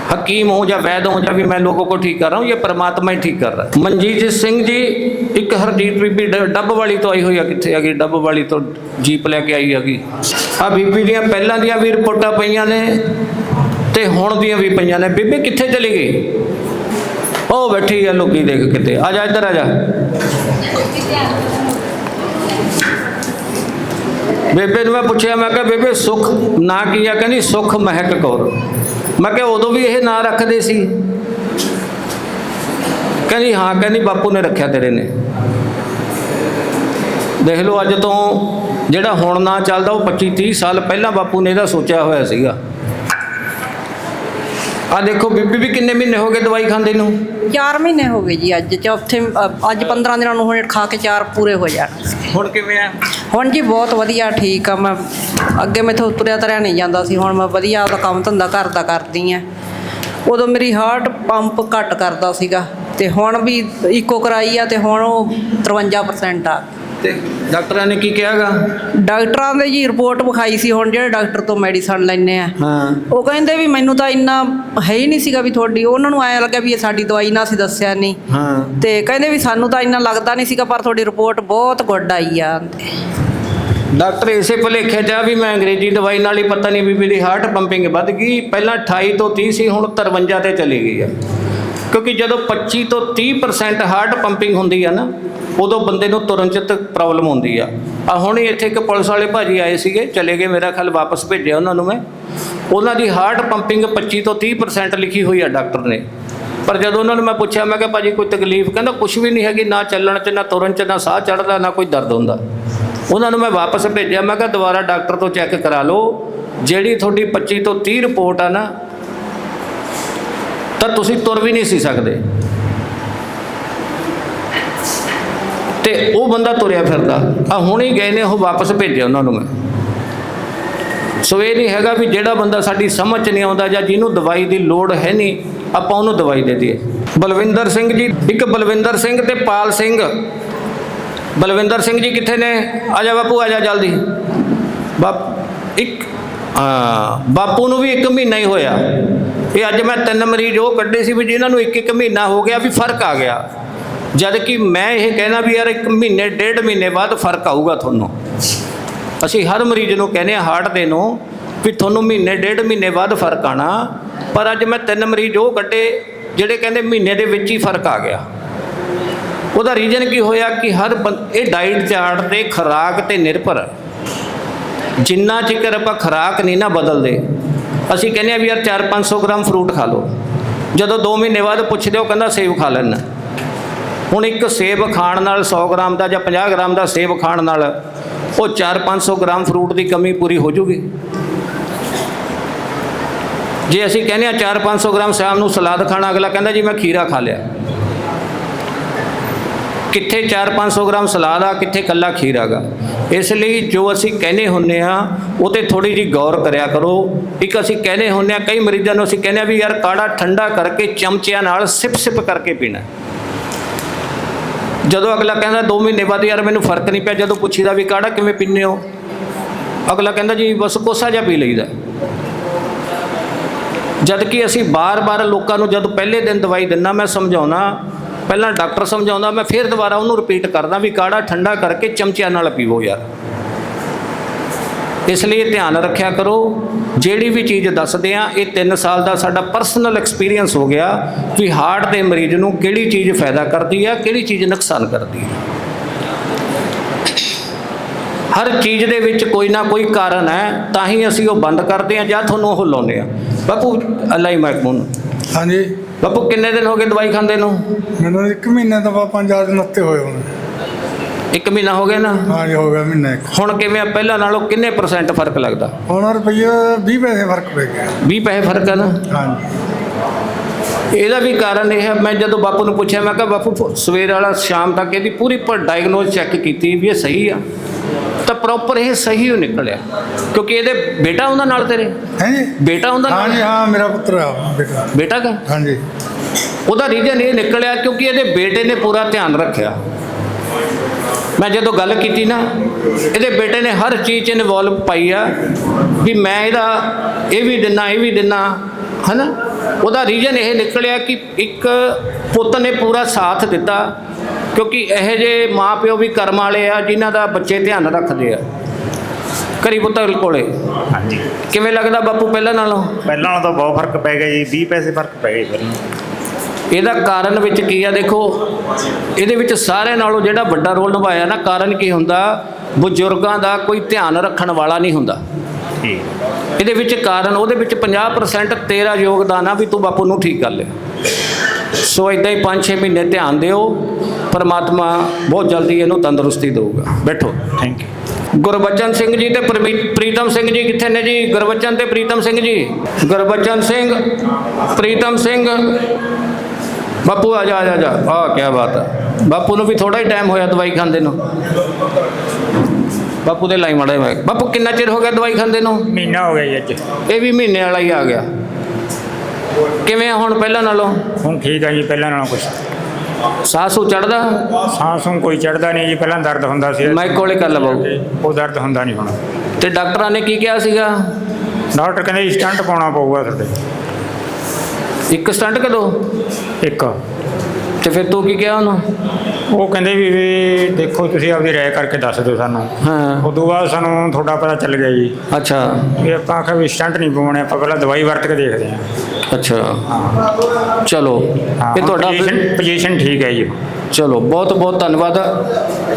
हकीम हूँ या वैद हूँ या भी मैं लोगों को ठीक कर रहा हूँ ये परमात्मा ही ठीक कर रहा है ਮਨਜੀਤ ਸਿੰਘ ਜੀ ਇੱਕ ਹਰਜੀਤ ਬੀਬੀ ਡ- ਡੱਬ ਵਾਲੀ ਤੋਂ ਆਈ ਹੋਈ ਆ ਕਿੱਥੇ ਹੈਗੀ ਡੱਬ ਵਾਲੀ ਤੋਂ ਜੀਪ ਲੈ ਕੇ ਆਈ ਹੈਗੀ ਆ ਬੀਬੀ ਦੀਆਂ ਪਹਿਲਾਂ ਦੀਆਂ ਵੀ ਰਿਪੋਰਟਾਂ ਪਈਆਂ ਨੇ ਤੇ ਹੁਣ ਦੀਆਂ ਵੀ ਪਈਆਂ ਨੇ ਬੀਬੀ ਕਿੱਥੇ ਚਲੀ ਗਈ ਉਹ ਬੈਠੀ ਆ ਲੋਕੀ ਦੇਖ ਕਿਤੇ ਆ ਜਾ ਇੱਧਰ ਆ ਜਾ ਬੇਬੇ ਨੂੰ ਮੈਂ ਪੁੱਛਿਆ ਮੈਂ ਕਿਹਾ ਬੇਬੇ ਸੁਖ ਨਾਂ ਕੀ ਆ ਕਹਿੰਦੀ ਸੁਖ ਮਹਿਕ ਕੌਰ ਮੈਂ ਕਿਹਾ ਉਦੋਂ ਵੀ ਇਹ ਨਾਂ ਰੱਖਦੇ ਸੀ। ਕਹਿੰਦੀ, ਹਾਂ, ਕਹਿੰਦੀ, ਬਾਪੂ ਨੇ ਰੱਖਿਆ ਤੇਰੇ ਨੇ। ਦੇਖ ਲਓ, ਅੱਜ ਤੋਂ ਜਿਹੜਾ ਹੁਣ ਨਾਂ ਚੱਲਦਾ, ਉਹ 25 30 ਸਾਲ ਪਹਿਲਾਂ ਬਾਪੂ ਨੇ ਇਹਦਾ ਸੋਚਿਆ ਹੋਇਆ ਸੀਗਾ। ਆ ਦੇਖੋ ਬੀਬੀ ਵੀ ਕਿੰਨੇ ਮਹੀਨੇ ਹੋ ਗਏ ਦਵਾਈ ਖਾਂਦੇ ਨੂੰ? 4 ਮਹੀਨੇ ਹੋ ਗਏ ਜੀ ਅੱਜ ਚੌਥੇ ਅ, ਅੱਜ 15 ਦਿਨਾਂ ਨੂੰ ਹੁਣ ਖਾ ਕੇ 4 ਪੂਰੇ ਹੋ ਜਾਣ। ਹੁਣ ਕਿਵੇਂ ਆ? ਹੁਣ ਜੀ ਬਹੁਤ ਵਧੀਆ ਠੀਕ ਆ ਮੈਂ ਅੱਗੇ ਮੈਥੋਂ ਤੁਰਿਆ ਤਰਿਆ ਨਹੀਂ ਜਾਂਦਾ ਸੀ ਹੁਣ ਮੈਂ ਵਧੀਆ ਆਪਦਾ ਕੰਮ ਧੰਦਾ ਘਰ ਦਾ ਕਰਦੀ ਆ। ਉਦੋਂ ਮੇਰੀ ਹਾਰਟ ਪੰਪ ਘੱਟ ਕਰਦਾ ਸੀਗਾ ਤੇ ਹੁਣ ਵੀ ਇਕੋ ਕਰਾਈ ਆ ਤੇ ਹੁਣ ਉਹ 53% ਆ। ਤੇ ਡਾਕਟਰਾਂ ਨੇ ਕੀ ਕਿਹਾਗਾ? ਡਾਕਟਰਾਂ ਦੇ ਜੀ ਰਿਪੋਰਟ ਵਿਖਾਈ ਸੀ ਹੁਣ ਜਿਹੜੇ ਡਾਕਟਰ ਤੋਂ ਮੈਡੀਸਨ ਲੈਣੇ ਆ। ਹਾਂ। ਉਹ ਕਹਿੰਦੇ ਵੀ ਮੈਨੂੰ ਤਾਂ ਇੰਨਾ ਹੈ ਹੀ ਨਹੀਂ ਸੀਗਾ ਵੀ ਤੁਹਾਡੀ ਉਹਨਾਂ ਨੂੰ ਐਂ ਲੱਗਾ ਵੀ ਇਹ ਸਾਡੀ ਦਵਾਈ ਨਾ ਅਸੀਂ ਦੱਸਿਆ ਨਹੀਂ। ਹਾਂ। ਤੇ ਕਹਿੰਦੇ ਵੀ ਸਾਨੂੰ ਤਾਂ ਇੰਨਾ ਲੱਗਦਾ ਨਹੀਂ ਸੀਗਾ ਪਰ ਤੁਹਾਡੀ ਰਿਪੋਰਟ ਬਹੁਤ ਗੁੱਡ ਆਈ ਆ। ਡਾਕਟਰ ਇਸੇ ਭੁਲੇਖੇ ਚ ਆ ਵੀ ਮੈਂ ਅੰਗਰੇਜ਼ੀ ਦਵਾਈ ਨਾਲ ਹੀ ਪਤਾ ਨਹੀਂ ਬੀਬੀ ਦੀ ਹਾਰਟ ਪੰਪਿੰਗ ਵੱਧ ਗਈ। ਪਹਿਲਾਂ 28 ਤੋਂ 30 ਸੀ ਹੁਣ 53 ਤੇ ਚਲੀ ਗਈ ਆ। ਕਿਉਂਕਿ ਜਦੋਂ 25 ਤੋਂ 30% ਹਾਰਟ ਪੰਪਿੰਗ ਹੁੰਦੀ ਆ ਨਾ ਉਦੋਂ ਬੰਦੇ ਨੂੰ ਤੁਰਨ ਚ ਪ੍ਰੋਬਲਮ ਹੁੰਦੀ ਆ। ਆ ਹੁਣ ਹੀ ਇੱਥੇ ਇੱਕ ਪੁਲਿਸ ਵਾਲੇ ਭਾਜੀ ਆਏ ਸੀਗੇ, ਚਲੇ ਗਏ, ਮੇਰਾ ਖਿਆਲ ਵਾਪਸ ਭੇਜਿਆ ਉਹਨਾਂ ਨੂੰ ਮੈਂ। ਉਹਨਾਂ ਦੀ ਹਾਰਟ ਪੰਪਿੰਗ 25 ਤੋਂ 30% ਲਿਖੀ ਹੋਈ ਆ ਡਾਕਟਰ ਨੇ। ਪਰ ਜਦੋਂ ਉਹਨਾਂ ਨੂੰ ਮੈਂ ਪੁੱਛਿਆ, ਮੈਂ ਕਿਹਾ, ਭਾਜੀ, ਕੋਈ ਤਕਲੀਫ? ਕਹਿੰਦਾ ਕੁਝ ਵੀ ਨਹੀਂ ਹੈਗੀ, ਨਾ ਚੱਲਣ ਚ, ਨਾ ਤੁਰਨ ਚ, ਨਾ ਸਾਹ ਚੜਦਾ ਨਾ ਕੋਈ ਦਰਦ ਹੁੰਦਾ। ਉਹਨਾਂ ਨੂੰ ਮੈਂ ਵਾਪਸ ਭੇਜਿਆ, ਮੈਂ ਕਿਹਾ, ਦੁਬਾਰਾ ਡਾਕਟਰ ਤੋਂ ਚੈੱਕ ਕਰਾ ਲਓ। ਜਿਹੜੀ ਤੁਹਾਡੀ 25 ਤੋਂ 30 ਰਿਪੋਰਟ ਆ ਨਾ, ਤਾਂ ਤੁਸੀਂ ਤੁਰ ਵੀ ਨਹੀਂ ਸੀ ਸਕਦੇ। ਤੇ ਉਹ ਬੰਦਾ ਤੁਰਿਆ ਫਿਰਦਾ। ਆ ਹੁਣੇ ਗਏ ਨੇ, ਉਹ ਵਾਪਸ ਭੇਜਿਆ ਉਹਨਾਂ ਨੂੰ ਮੈਂ। ਸੋ ਇਹ ਨਹੀਂ ਹੈਗਾ ਵੀ ਜਿਹੜਾ ਬੰਦਾ ਸਾਡੀ ਸਮਝ 'ਚ ਨਹੀਂ ਆਉਂਦਾ ਜਾਂ ਜਿਹਨੂੰ ਦਵਾਈ ਦੀ ਲੋੜ ਹੈ ਨਹੀਂ, ਆਪਾਂ ਉਹਨੂੰ ਦਵਾਈ ਦੇ ਦਈਏ। ਬਲਵਿੰਦਰ ਸਿੰਘ ਜੀ, ਇੱਕ ਬਲਵਿੰਦਰ ਸਿੰਘ ਤੇ ਪਾਲ ਸਿੰਘ। ਬਲਵਿੰਦਰ ਸਿੰਘ ਜੀ ਕਿੱਥੇ ਨੇ? ਆ ਜਾ ਬਾਪੂ, ਆ ਜਾ ਜਲਦੀ। ਬਾਪ, ਇੱਕ ਬਾਪੂ ਨੂੰ ਵੀ ਇੱਕ ਮਹੀਨਾ ਹੀ ਹੋਇਆ। ਇਹ ਅੱਜ ਮੈਂ ਤਿੰਨ ਮਰੀਜ਼ ਉਹ ਕੱਢੇ ਸੀ ਵੀ ਜਿਨ੍ਹਾਂ ਨੂੰ ਇੱਕ ਇੱਕ ਮਹੀਨਾ ਹੋ ਗਿਆ ਵੀ ਫ਼ਰਕ ਆ ਗਿਆ। ਜਦ ਕਿ ਮੈਂ ਇਹ ਕਹਿਣਾ ਵੀ ਯਾਰ ਇੱਕ ਮਹੀਨੇ, ਡੇਢ ਮਹੀਨੇ ਬਾਅਦ ਫ਼ਰਕ ਆਊਗਾ ਤੁਹਾਨੂੰ। ਅਸੀਂ ਹਰ ਮਰੀਜ਼ ਨੂੰ ਕਹਿੰਦੇ ਆ ਹਾਰਟ ਦੇ ਨੂੰ, ਵੀ ਤੁਹਾਨੂੰ ਮਹੀਨੇ, ਡੇਢ ਮਹੀਨੇ ਬਾਅਦ ਫ਼ਰਕ ਆਣਾ ਪਰ ਅੱਜ ਮੈਂ ਤਿੰਨ ਮਰੀਜ਼ ਉਹ ਕੱਢੇ, ਜਿਹੜੇ ਕਹਿੰਦੇ ਮਹੀਨੇ ਦੇ ਵਿੱਚ ਹੀ ਫ਼ਰਕ ਆ ਗਿਆ। ਉਹਦਾ ਰੀਜ਼ਨ ਕੀ ਹੋਇਆ ਕਿ ਹਰ ਬੰ- ਇਹ ਡਾਈਟ ਚਾਰਟ ਤੇ ਖੁਰਾਕ ਤੇ ਨਿਰਭਰ ਹੈ। ਜਿੰਨਾ ਚਿਕਰ ਆਪਾਂ ਖੁਰਾਕ ਨਹੀਂ ਨਾ ਬਦਲਦੇ, ਅਸੀਂ ਕਹਿੰਦੇ ਆ ਵੀ ਯਾਰ 4-500 ਗ੍ਰਾਮ ਫਰੂਟ ਖਾ ਲਓ। ਜਦੋਂ 2 ਮਹੀਨੇ ਬਾਅਦ ਪੁੱਛਦੇ ਹੋ, ਕਹਿੰਦਾ ਸੇਬ ਖਾ ਲੈਣਾ ਹੁਣ ਇੱਕ ਸੇਬ ਖਾਣ ਨਾਲ 100 ਗ੍ਰਾਮ ਦਾ ਜਾਂ 50 ਗ੍ਰਾਮ ਦਾ ਸੇਬ ਖਾਣ ਨਾਲ ਉਹ 4-500 ਗ੍ਰਾਮ ਫਰੂਟ ਦੀ ਕਮੀ ਪੂਰੀ ਹੋ ਜੂਗੀ। ਜੇ ਅਸੀਂ ਕਹਿੰਦੇ ਆ 4-500 ਗ੍ਰਾਮ ਸ਼ਾਮ ਨੂੰ ਸਲਾਦ ਖਾਣਾ, ਅਗਲਾ ਕਹਿੰਦਾ ਜੀ ਮੈਂ ਖੀਰਾ ਖਾ ਲਿਆ। ਕਿੱਥੇ 4-500 ਗ੍ਰਾਮ ਸਲਾਦ ਆ, ਕਿੱਥੇ ਕੱਲਾ ਖੀਰਾ ਗਾ ਇਸ ਲਈ ਜੋ ਅਸੀਂ ਕਹਿੰਦੇ ਹੁੰਨੇ ਆ ਉਹ ਤੇ ਥੋੜੀ ਜੀ ਗੌਰ ਕਰਿਆ ਕਰੋ। ਇੱਕ ਅਸੀਂ ਕਹਿੰਦੇ ਹੁੰਨੇ ਆ ਕਈ ਮਰੀਜ਼ਾਂ ਨੂੰ ਅਸੀਂ ਕਹਿੰਦੇ ਆ ਵੀ ਯਾਰ ਕਾੜਾ ਠੰਡਾ ਕਰਕੇ ਚਮਚਿਆਂ ਨਾਲ ਸਿਪ ਸਿਪ ਕਰਕੇ ਪੀਣਾ। ਜਦੋਂ ਅਗਲਾ ਕਹਿੰਦਾ 2 ਮਹੀਨੇ ਬਾਅਦ ਯਾਰ ਮੈਨੂੰ ਫ਼ਰਕ ਨਹੀਂ ਪਿਆ, ਜਦੋਂ ਪੁੱਛੀਦਾ ਵੀ ਕਾੜਾ ਕਿਵੇਂ ਪੀਂਦੇ ਹੋ? ਅਗਲਾ ਕਹਿੰਦਾ ਜੀ ਬਸ ਕੋਸਾ ਜਿਹਾ ਪੀ ਲਈਦਾ। ਜਦ ਕਿ ਅਸੀਂ ਬਾਰ-ਬਾਰ ਲੋਕਾਂ ਨੂੰ ਜਦ ਪਹਿਲੇ ਦਿਨ ਦਵਾਈ ਦਿੰਨਾ, ਮੈਂ ਸਮਝਾਉਣਾ ਪਹਿਲਾਂ ਡਾਕਟਰ ਸਮਝਾਉਂਦਾ, ਮੈਂ ਫਿਰ ਦੁਬਾਰਾ ਉਹਨੂੰ ਰਿਪੀਟ ਕਰਦਾ ਵੀ ਕਾੜਾ ਠੰਡਾ ਕਰਕੇ ਚਮਚਿਆਂ ਨਾਲ ਪੀਵੋ ਯਾਰ। ਇਸ ਲਈ ਧਿਆਨ ਰੱਖਿਆ ਕਰੋ ਜਿਹੜੀ ਵੀ ਚੀਜ਼ ਦੱਸਦੇ ਆ ਇਹ 3 ਸਾਲ ਦਾ ਸਾਡਾ ਪਰਸਨਲ ਐਕਸਪੀਰੀਅੰਸ ਹੋ ਗਿਆ ਵੀ ਹਾਰਟ ਦੇ ਮਰੀਜ਼ ਨੂੰ ਕਿਹੜੀ ਚੀਜ਼ ਫਾਇਦਾ ਕਰਦੀ ਆ ਕਿਹੜੀ ਚੀਜ਼ ਨੁਕਸਾਨ ਕਰਦੀ ਆ। ਹਰ ਚੀਜ਼ ਦੇ ਵਿੱਚ ਕੋਈ ਨਾ ਕੋਈ ਕਾਰਨ ਹੈ ਤਾਂ ਹੀ ਅਸੀਂ ਉਹ ਬੰਦ ਕਰਦੇ ਆ ਜਾਂ ਤੁਹਾਨੂੰ ਉਹ ਲਾਉਂਦੇ ਆ। ਬਾਪੂ ਅੱਲਾ ਹੀ ਮਹਿਕਮੂਨ ਹਾਂਜੀ। ਬਾਪੂ ਕਿੰਨੇ ਦਿਨ ਹੋ ਗਏ ਦਵਾਈ ਖਾਂਦੇ ਨੂੰ? ਮੈਨੂੰ ਇੱਕ ਮਹੀਨੇ ਤੋਂ ਬਾਅਦ ਪੰਜ ਚਾਰ ਦਿਨ ਉੱਤੇ ਹੋਏ ਹੁਣ। ਇੱਕ ਮਹੀਨਾ ਹੋ ਗਿਆ ਨਾ? ਹਾਂਜੀ ਹੋ ਗਿਆ ਮਹੀਨਾ ਇੱਕ। ਹੁਣ ਕਿਵੇਂ ਆ? ਪਹਿਲਾਂ ਨਾਲੋਂ ਕਿੰਨੇ ਪਰਸੈਂਟ ਫ਼ਰਕ ਲੱਗਦਾ? ਹੁਣ ਰੁਪਈਆ 20 ਪੈਸੇ ਫ਼ਰਕ ਪੈ ਗਿਆ। 20 ਪੈਸੇ ਫ਼ਰਕ ਹੈ ਨਾ? ਹਾਂਜੀ। ਇਹਦਾ ਵੀ ਕਾਰਨ ਇਹ ਹੈ ਮੈਂ ਜਦੋਂ ਬਾਪੂ ਨੂੰ ਪੁੱਛਿਆ ਮੈਂ ਕਿਹਾ ਬਾਪੂ ਸਵੇਰ ਵਾਲਾ ਸ਼ਾਮ ਤੱਕ ਇਹਦੀ ਪੂਰੀ ਪਰ ਡਾਇਗਨੋਸ ਚੈੱਕ ਕੀਤੀ ਵੀ ਇਹ ਸਹੀ ਆ। ਤਾਂ ਪ੍ਰੋਪਰ ਇਹ ਸਹੀ ਹੋ ਨਿਕਲਿਆ ਕਿਉਂਕਿ ਇਹਦੇ ਬੇਟਾ ਹੁੰਦਾ ਨਾਲ ਤੇਰੇ? ਹੈ? ਜੀ ਬੇਟਾ ਹੁੰਦਾ ਨਾਲ? ਹਾਂਜੀ ਹਾਂ ਮੇਰਾ ਪੁੱਤਰ ਆ ਬੇਟਾ। ਬੇਟਾ ਕਾ? ਹਾਂਜੀ। ਉਹਦਾ ਰੀਜਨ ਇਹ ਨਿਕਲਿਆ ਕਿਉਂਕਿ ਇਹਦੇ ਬੇਟੇ ਨੇ ਪੂਰਾ ਧਿਆਨ ਰੱਖਿਆ। ਮੈਂ ਜਦੋਂ ਗੱਲ ਕੀਤੀ ਨਾ ਇਹਦੇ ਬੇਟੇ ਨੇ ਹਰ ਚੀਜ਼ 'ਚ ਇਨਵੋਲਵ ਪਾਈ ਆ ਵੀ ਮੈਂ ਇਹਦਾ ਇਹ ਵੀ ਦਿਨਾ ਇਹ ਵੀ ਦਿਨਾ ਹਨਾ? ਉਹਦਾ ਰੀਜਨ ਇਹ ਨਿਕਲਿਆ ਕਿ ਇੱਕ ਪੁੱਤ ਨੇ ਪੂਰਾ ਸਾਥ ਦਿੱਤਾ ਕਿਉਂਕਿ ਇਹੋ ਜਿਹੇ ਮਾਪਿਓ ਵੀ ਕਰਮ ਵਾਲੇ ਆ ਜਿਨ੍ਹਾਂ ਦਾ ਬੱਚੇ ਧਿਆਨ ਰੱਖਦੇ ਆ। ਕਰੀ ਪੁੱਤਰ ਕੋਲੇ। ਹਾਂਜੀ। ਕਿਵੇਂ ਲੱਗਦਾ ਬਾਪੂ ਪਹਿਲਾਂ ਨਾਲੋਂ? ਪਹਿਲਾਂ ਨਾਲੋਂ ਤਾਂ ਬਹੁਤ ਫ਼ਰਕ ਪੈ ਗਿਆ ਜੀ 20 ਪੈਸੇ ਫ਼ਰਕ ਪੈ ਗਏ ਫਿਰ। ਇਹਦਾ ਕਾਰਨ ਵਿੱਚ ਕੀ ਆ ਦੇਖੋ ਇਹਦੇ ਵਿੱਚ ਸਾਰਿਆਂ ਨਾਲੋਂ ਜਿਹੜਾ ਵੱਡਾ ਰੋਲ ਨਿਭਾਇਆ ਨਾ ਕਾਰਨ ਕੀ ਹੁੰਦਾ? ਬਜ਼ੁਰਗਾਂ ਦਾ ਕੋਈ ਧਿਆਨ ਰੱਖਣ ਵਾਲਾ ਨਹੀਂ ਹੁੰਦਾ। ਠੀਕ। ਇਹਦੇ ਵਿੱਚ ਕਾਰਨ ਉਹਦੇ ਵਿੱਚ 50% ਤੇਰਾ ਯੋਗਦਾਨ ਆ ਵੀ ਤੂੰ ਬਾਪੂ ਨੂੰ ਠੀਕ ਕਰ ਲਿਆ ਸੋ ਇਦਾਂ ਹੀ 5-6 ਮਹੀਨੇ ਧਿਆਨ ਦਿਓ ਪਰਮਾਤਮਾ ਬਹੁਤ ਜਲਦੀ ਇਹਨੂੰ ਤੰਦਰੁਸਤੀ ਦੇਊਗਾ। ਬੈਠੋ। ਥੈਂਕ ਯੂ ਗੁਰਬਚਨ ਸਿੰਘ ਜੀ ਤੇ ਪ੍ਰੀਤਮ ਸਿੰਘ ਜੀ ਕਿੱਥੇ ਨੇ ਜੀ? ਗੁਰਬਚਨ ਤੇ ਪ੍ਰੀਤਮ ਸਿੰਘ ਜੀ? ਗੁਰਬਚਨ ਸਿੰਘ ਪ੍ਰੀਤਮ ਸਿੰਘ ਬਾਪੂ ਆ ਜਾ ਆ ਜਾ ਆ ਜਾ। ਆ ਕੀ ਬਾਤ ਹੈ ਬਾਪੂ ਨੂੰ ਵੀ ਥੋੜਾ ਹੀ ਟਾਈਮ ਹੋਇਆ ਦਵਾਈ ਖਾਂਦੇ ਨੂੰ। ਬਾਪੂ ਦੇ ਲਾਈ ਮੜਾ ਮੈਂ ਬਾਪੂ ਕਿੰਨਾ ਚਿਰ ਹੋ ਗਿਆ ਦਵਾਈ ਖਾਂਦੇ ਨੂੰ? ਮਹੀਨਾ ਹੋ ਗਿਆ ਜੀ ਅੱਜ। ਇਹ ਵੀ ਮਹੀਨੇ ਵਾਲਾ ਹੀ ਆ ਗਿਆ। ਕਿਵੇਂ ਆ ਹੁਣ ਪਹਿਲਾਂ ਨਾਲੋਂ? ਹੁਣ ਠੀਕ ਆ ਜੀ ਪਹਿਲਾਂ ਨਾਲੋਂ ਕੁਛ। ਸਾਹ ਸੂ ਚੜਦਾ ਸਾਹ ਸੂਹ ਕੋਈ ਚੜਦਾ ਨਹੀਂ ਜੀ ਪਹਿਲਾਂ ਦਰਦ ਹੁੰਦਾ ਸੀ। ਮਾਈਕ ਕੋਲੇ ਕਰ ਲਵੋ। ਉਹ ਦਰਦ ਹੁੰਦਾ ਨਹੀਂ ਹੁਣ। ਤੇ ਡਾਕਟਰਾਂ ਨੇ ਕੀ ਕਿਹਾ ਸੀਗਾ? ਡਾਕਟਰ ਕਹਿੰਦੇ ਸਟੰਟ ਪਾਉਣਾ ਪਊਗਾ ਤੁਹਾਡੇ। ਇੱਕ ਸਟੰਟ ਕਦੋਂ ਇੱਕ। ਤੇ ਫਿਰ ਤੂੰ ਕੀ ਕਿਹਾ ਉਹਨੂੰ? ਉਹ ਕਹਿੰਦੇ ਵੀ ਵੀ ਦੇਖੋ ਤੁਸੀਂ ਆਪਦੀ ਰਾਏ ਕਰਕੇ ਦੱਸ ਦਿਓ ਸਾਨੂੰ। ਹਾਂ। ਉਦੋਂ ਬਾਅਦ ਸਾਨੂੰ ਤੁਹਾਡਾ ਪਤਾ ਚੱਲ ਗਿਆ ਜੀ। ਅੱਛਾ। ਵੀ ਆਪਾਂ ਆਖਿਆ ਵੀ ਸਟੰਟ ਨਹੀਂ ਪਾਉਣੇ ਆਪਾਂ ਪਹਿਲਾਂ ਦਵਾਈ ਵਰਤ ਕੇ ਦੇਖਦੇ ਹਾਂ। ਅੱਛਾ। ਚਲੋ। ਇਹ ਤੁਹਾਡਾ ਪੋਜੀਸ਼ਨ ਠੀਕ ਹੈ ਜੀ। ਚਲੋ ਬਹੁਤ ਬਹੁਤ ਧੰਨਵਾਦ।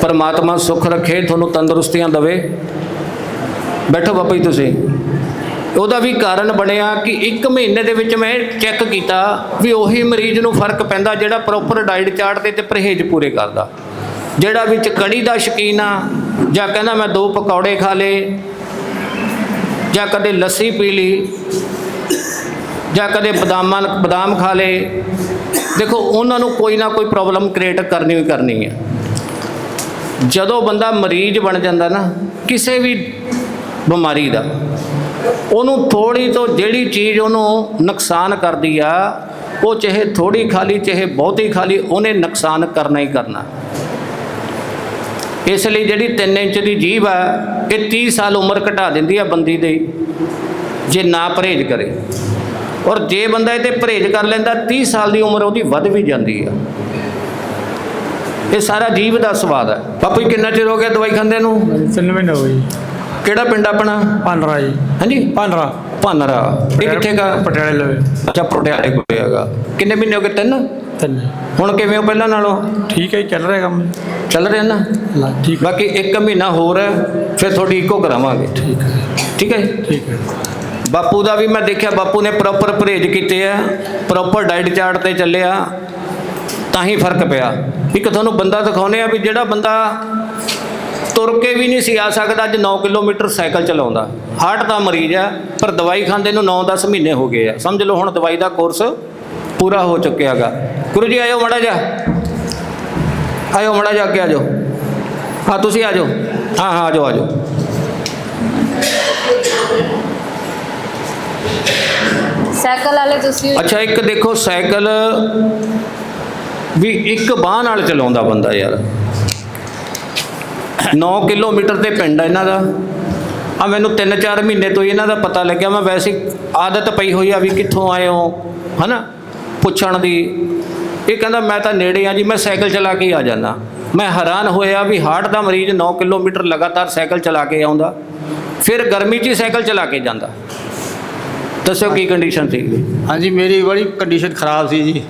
ਪਰਮਾਤਮਾ ਸੁਖ ਰੱਖੇ ਤੁਹਾਨੂੰ ਤੰਦਰੁਸਤੀਆਂ ਦੇਵੇ। ਬੈਠੋ ਬਾਬਾ ਜੀ ਤੁਸੀਂ। ਉਹਦਾ ਵੀ ਕਾਰਨ ਬਣਿਆ ਕਿ 1 ਮਹੀਨੇ ਦੇ ਵਿੱਚ ਮੈਂ ਚੈੱਕ ਕੀਤਾ ਵੀ ਉਹੀ ਮਰੀਜ਼ ਨੂੰ ਫ਼ਰਕ ਪੈਂਦਾ ਜਿਹੜਾ ਪ੍ਰੋਪਰ ਡਾਈਟ ਚਾਰਟ ਤੇ ਤੇ ਪਰਹੇਜ਼ ਪੂਰੇ ਕਰਦਾ। ਜਿਹੜਾ ਵਿੱਚ ਕੜੀ ਦਾ ਸ਼ਕੀਨ ਆ, ਜਾਂ ਕਹਿੰਦਾ ਮੈਂ ਦੋ ਪਕੌੜੇ ਖਾ ਲਏ, ਜਾਂ ਕਦੇ ਲੱਸੀ ਪੀ ਲਈ, ਜਾਂ ਕਦੇ ਬਦਾਮਾਂ, ਬਦਾਮ ਖਾ ਲਏ, ਦੇਖੋ ਉਹਨਾਂ ਨੂੰ ਕੋਈ ਨਾ ਕੋਈ ਪ੍ਰੋਬਲਮ ਕ੍ਰੀਏਟ ਕਰਨੀ ਹੀ ਕਰਨੀ ਹੈ ਜਦੋਂ ਬੰਦਾ ਮਰੀਜ਼ ਬਣ ਜਾਂਦਾ ਨਾ, ਕਿਸੇ ਵੀ ਬਿਮਾਰੀ ਦਾ ਉਹਨੂੰ ਥੋੜੀ ਤੋਂ ਜਿਹੜੀ ਚੀਜ਼ ਉਹਨੂੰ ਨੁਕਸਾਨ ਕਰਦੀ ਆ, ਉਹ ਚਾਹੇ ਥੋੜੀ ਖਾਲੀ ਚਾਹੇ ਬਹੁਤੀ ਖਾਲੀ ਉਹਨੇ ਨੁਕਸਾਨ ਕਰਨਾ ਹੀ ਕਰਨਾ। ਇਸ ਲਈ ਜਿਹੜੀ 3 ਇੰਚ ਦੀ ਜੀਭ ਆ, ਇਹ 30 ਸਾਲ ਉਮਰ ਘਟਾ ਦਿੰਦੀ ਆ ਬੰਦੀ ਦੀ, ਜੇ ਨਾ ਪਰਹੇਜ਼ ਕਰੇ। ਔਰ ਜੇ ਬੰਦਾ ਇਹ ਤੇ ਪਰਹੇਜ਼ ਕਰ ਲੈਂਦਾ 30 ਸਾਲ ਦੀ ਉਮਰ ਉਹਦੀ ਵੱਧ ਵੀ ਜਾਂਦੀ ਆ। ਇਹ ਸਾਰਾ ਜੀਵ ਦਾ ਸਵਾਦ ਹੈ ਬਾਪੂ ਜੀ, ਕਿੰਨਾ ਚਿਰ ਹੋ ਗਿਆ ਦਵਾਈ ਖਾਂਦੇ ਨੂੰ? ਤਿੰਨ ਮਹੀਨੇ ਹੋ ਗਏ ਕਿਹੜਾ ਪਿੰਡ ਆਪਣਾ? ਪੰਦਰਾ ਜੀ। ਹਾਂਜੀ? ਪੰਦਰਾ ਭਾਨਰਾ ਇਹ ਕਿੱਥੇ ਗਾ ਪਟਿਆਲੇ ਲਵੇ। ਅੱਛਾ ਪਟਿਆਲੇ ਕੋਲੇ ਹੈਗਾ। ਕਿੰਨੇ ਮਹੀਨੇ ਹੋ ਗਏ ਤਿੰਨ? ਤਿੰਨ। ਹੁਣ ਕਿਵੇਂ ਹੋ ਪਹਿਲਾਂ ਨਾਲੋਂ? ਠੀਕ ਹੈ ਚੱਲ ਰਿਹਾ ਕੰਮ। ਚੱਲ ਰਿਹਾ ਨਾ? ਲਾ ਠੀਕ ਬਾਕੀ ਇੱਕ ਮਹੀਨਾ ਹੋਰ ਹੈ ਫਿਰ ਤੁਹਾਡੀ ਇੱਕੋ ਕਰਾਵਾਂਗੇ। ਠੀਕ ਹੈ। ਠੀਕ ਹੈ ਠੀਕ ਹੈ। ਬਾਪੂ ਦਾ ਵੀ ਮੈਂ ਦੇਖਿਆ ਬਾਪੂ ਨੇ ਪ੍ਰੋਪਰ ਪਰਹੇਜ਼ ਕੀਤੇ ਆ ਪ੍ਰੋਪਰ ਡਾਈਟ ਚਾਰਟ ਤੇ ਚੱਲਿਆ ਤਾਂ ਹੀ ਫ਼ਰਕ ਪਿਆ। ਇੱਕ ਤੁਹਾਨੂੰ ਬੰਦਾ ਦਿਖਾਉਨੇ ਆ ਵੀ ਜਿਹੜਾ ਬੰਦਾ ਤੁਰ ਕੇ ਵੀ ਨਹੀਂ ਸੀ ਆ ਸਕਦਾ ਅੱਜ 9 ਕਿਲੋਮੀਟਰ ਸਾਈਕਲ ਚਲਾਉਂਦਾ। ਹਾਰਟ ਦਾ ਮਰੀਜ਼ ਆ ਪਰ ਦਵਾਈ ਖਾਂਦੇ ਨੂੰ 9-10 ਮਹੀਨੇ ਹੋ ਗਏ ਆ। ਸਮਝ ਲਓ ਹੁਣ ਦਵਾਈ ਦਾ ਕੋਰਸ ਪੂਰਾ ਹੋ ਚੁੱਕਿਆਗਾ ਗੁਰੂ ਜੀ ਆਇਓ ਮੜਾ ਜਾ ਆਇਓ ਮੜਾ ਜਾ ਅੱਗੇ ਆ ਜਾਓ। ਹਾਂ ਤੁਸੀਂ ਆ ਜਾਓ। ਹਾਂ ਹਾਂ ਆ ਜਾਓ ਆ ਜਾਓ। ਸਾਈਕਲ ਵਾਲੇ ਤੁਸੀਂ ਅੱਛਾ ਇੱਕ ਦੇਖੋ ਸਾਈਕਲ ਵੀ ਇੱਕ ਬਾਹ ਨਾਲ ਚਲਾਉਂਦਾ ਬੰਦਾ ਯਾਰ। 9 ਕਿਲੋਮੀਟਰ ਤੇ ਪਿੰਡ ਆ ਇਹਨਾਂ ਦਾ। ਆ ਮੈਨੂੰ 3-4 ਮਹੀਨੇ ਤੋਂ ਹੀ ਇਹਨਾਂ ਦਾ ਪਤਾ ਲੱਗਿਆ। ਮੈਂ ਵੈਸੇ ਆਦਤ ਪਈ ਹੋਈ ਆ ਵੀ ਕਿੱਥੋਂ ਆਏ ਹੋ, ਹਨਾ? ਪੁੱਛਣ ਦੀ। ਇਹ ਕਹਿੰਦਾ, ਮੈਂ ਤਾਂ ਨੇੜੇ ਆ ਜੀ, ਮੈਂ ਸਾਈਕਲ ਚਲਾ ਕੇ ਹੀ ਆ ਜਾਂਦਾ। ਮੈਂ ਹੈਰਾਨ ਹੋਇਆ ਵੀ ਹਾਰਟ ਦਾ ਮਰੀਜ਼ 9 ਕਿਲੋਮੀਟਰ ਲਗਾਤਾਰ ਸਾਈਕਲ ਚਲਾ ਕੇ ਆਉਂਦਾ, ਫਿਰ ਗਰਮੀ 'ਚ ਹੀ ਸਾਈਕਲ ਚਲਾ ਕੇ ਜਾਂਦਾ। ਦੱਸੋ ਕੀ ਕੰਡੀਸ਼ਨ ਸੀ? ਹਾਂਜੀ, ਮੇਰੀ ਬੜੀ ਕੰਡੀਸ਼ਨ ਖਰਾਬ ਸੀ ਜੀ।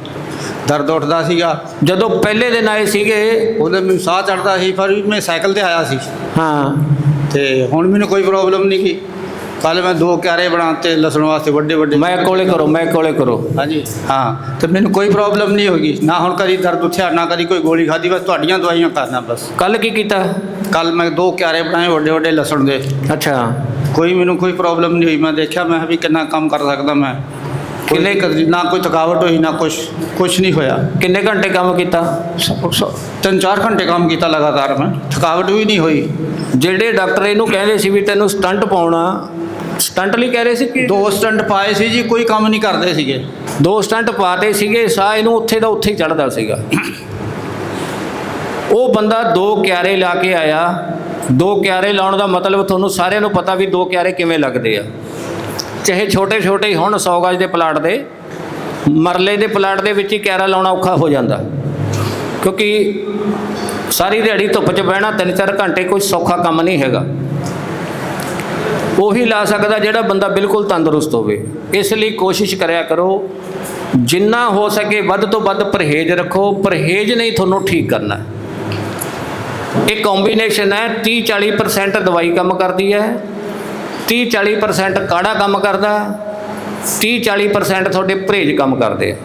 ਦਰਦ ਉੱਠਦਾ ਸੀਗਾ। ਜਦੋਂ ਪਹਿਲੇ ਦਿਨ ਆਏ ਸੀਗੇ ਉਹਦੇ ਮੈਨੂੰ ਸਾਹ ਚੜਦਾ ਸੀ ਪਰ ਮੈਂ ਸਾਈਕਲ ਤੇ ਆਇਆ ਸੀ। ਹਾਂ। ਤੇ ਹੁਣ ਮੈਨੂੰ ਕੋਈ ਪ੍ਰੋਬਲਮ ਨਹੀਂ ਕੀ ਕੱਲ ਮੈਂ ਦੋ ਕਿਆਰੇ ਬਣਾਤੇ ਲਸਣ ਵਾਸਤੇ ਵੱਡੇ ਵੱਡੇ ਮੈਂ ਕੋਲੇ ਕਰੋ ਮੈਂ ਕੋਲੇ ਕਰੋ। ਹਾਂਜੀ ਹਾਂ। ਤੇ ਮੈਨੂੰ ਕੋਈ ਪ੍ਰੋਬਲਮ ਨਹੀਂ ਹੋਗੀ ਨਾ ਹੁਣ ਕਦੀ ਦਰਦ ਉੱਠਿਆ ਨਾ ਕਦੀ ਕੋਈ ਗੋਲੀ ਖਾਦੀ ਬਸ ਤੁਹਾਡੀਆਂ ਦਵਾਈਆਂ ਕਰਨਾ ਬਸ। ਕੱਲ ਕੀ ਕੀਤਾ? ਕੱਲ ਮੈਂ ਦੋ ਕਿਆਰੇ ਬਣਾਏ ਵੱਡੇ ਵੱਡੇ ਲਸਣ ਦੇ। ਅੱਛਾ। ਕੋਈ ਮੈਨੂੰ ਕੋਈ ਪ੍ਰੋਬਲਮ ਨਹੀਂ ਹੋਈ। ਮੈਂ ਦੇਖਿਆ ਮੈਂ ਵੀ ਕਿੰਨਾ ਕੰਮ ਕਰ ਸਕਦਾ ਮੈਂ। ਕਿੰਨੇ- ਨਾ ਕੋਈ ਥਕਾਵਟ ਹੋਈ ਨਾ ਕੁਛ ਕੁਛ ਨਹੀਂ ਹੋਇਆ। ਕਿੰਨੇ ਘੰਟੇ ਕੰਮ ਕੀਤਾ? ਸ- ਸ- ਤਿੰਨ ਚਾਰ ਘੰਟੇ ਕੰਮ ਕੀਤਾ ਲਗਾਤਾਰ ਮੈਂ। ਥਕਾਵਟ ਵੀ ਨਹੀਂ ਹੋਈ। ਜਿਹੜੇ ਡਾਕਟਰ ਇਹਨੂੰ ਕਹਿੰਦੇ ਸੀ ਵੀ ਤੈਨੂੰ ਸਟੰਟ ਪਾਉਣਾ ਸਟੰਟ ਲਈ ਕਹਿ ਰਹੇ ਸੀ ਕਿ ਦੋ ਸਟੰਟ ਪਾਏ ਸੀ ਜੀ ਕੋਈ ਕੰਮ ਨਹੀਂ ਕਰਦੇ ਸੀਗੇ। ਦੋ ਸਟੰਟ ਪਾਤੇ ਸੀਗੇ ਸਾਹ ਇਹਨੂੰ ਉੱਥੇ ਦਾ ਉੱਥੇ ਹੀ ਚੜਦਾ ਸੀਗਾ। ਉਹ ਬੰਦਾ ਦੋ ਕਿਆਰੇ ਲਾ ਕੇ ਆਇਆ। ਦੋ ਕਿਆਰੇ ਲਾਉਣ ਦਾ ਮਤਲਬ ਤੁਹਾਨੂੰ ਸਾਰਿਆਂ ਨੂੰ ਪਤਾ ਵੀ ਦੋ ਕਿਆਰੇ ਕਿਵੇਂ ਲੱਗਦੇ ਆ। ਚਾਹੇ ਛੋਟੇ ਛੋਟੇ ਹੀ ਹੁਣ 100 ਗਜ ਦੇ ਪਲਾਟ ਦੇ, ਮਰਲੇ ਦੇ ਪਲਾਟ ਦੇ ਵਿੱਚ ਹੀ ਕੈਰਾ ਲਾਉਣਾ ਔਖਾ ਹੋ ਜਾਂਦਾ। ਕਿਉਂਕਿ ਸਾਰੀ ਦਿਹਾੜੀ ਧੁੱਪ 'ਚ ਬਹਿਣਾ, ਤਿੰਨ ਚਾਰ ਘੰਟੇ ਕੋਈ ਸੌਖਾ ਕੰਮ ਨਹੀਂ ਹੈਗਾ। ਉਹੀ ਲਾ ਸਕਦਾ ਜਿਹੜਾ ਬੰਦਾ ਬਿਲਕੁਲ ਤੰਦਰੁਸਤ ਹੋਵੇ। ਇਸ ਲਈ ਕੋਸ਼ਿਸ਼ ਕਰਿਆ ਕਰੋ, ਜਿੰਨਾ ਹੋ ਸਕੇ ਵੱਧ ਤੋਂ ਵੱਧ ਪਰਹੇਜ਼ ਰੱਖੋ। ਪਰਹੇਜ਼ ਨਹੀਂ ਤੁਹਾਨੂੰ ਠੀਕ ਕਰਨਾ। ਇਹ ਕੰਬੀਨੇਸ਼ਨ ਹੈ 30 40% ਦਵਾਈ ਕੰਮ ਕਰਦੀ ਹੈ। 30 40% ਕਾੜਾ ਕੰਮ ਕਰਦਾ 30 40% ਤੁਹਾਡੇ ਪਰਹੇਜ਼ ਕੰਮ ਕਰਦੇ ਆ।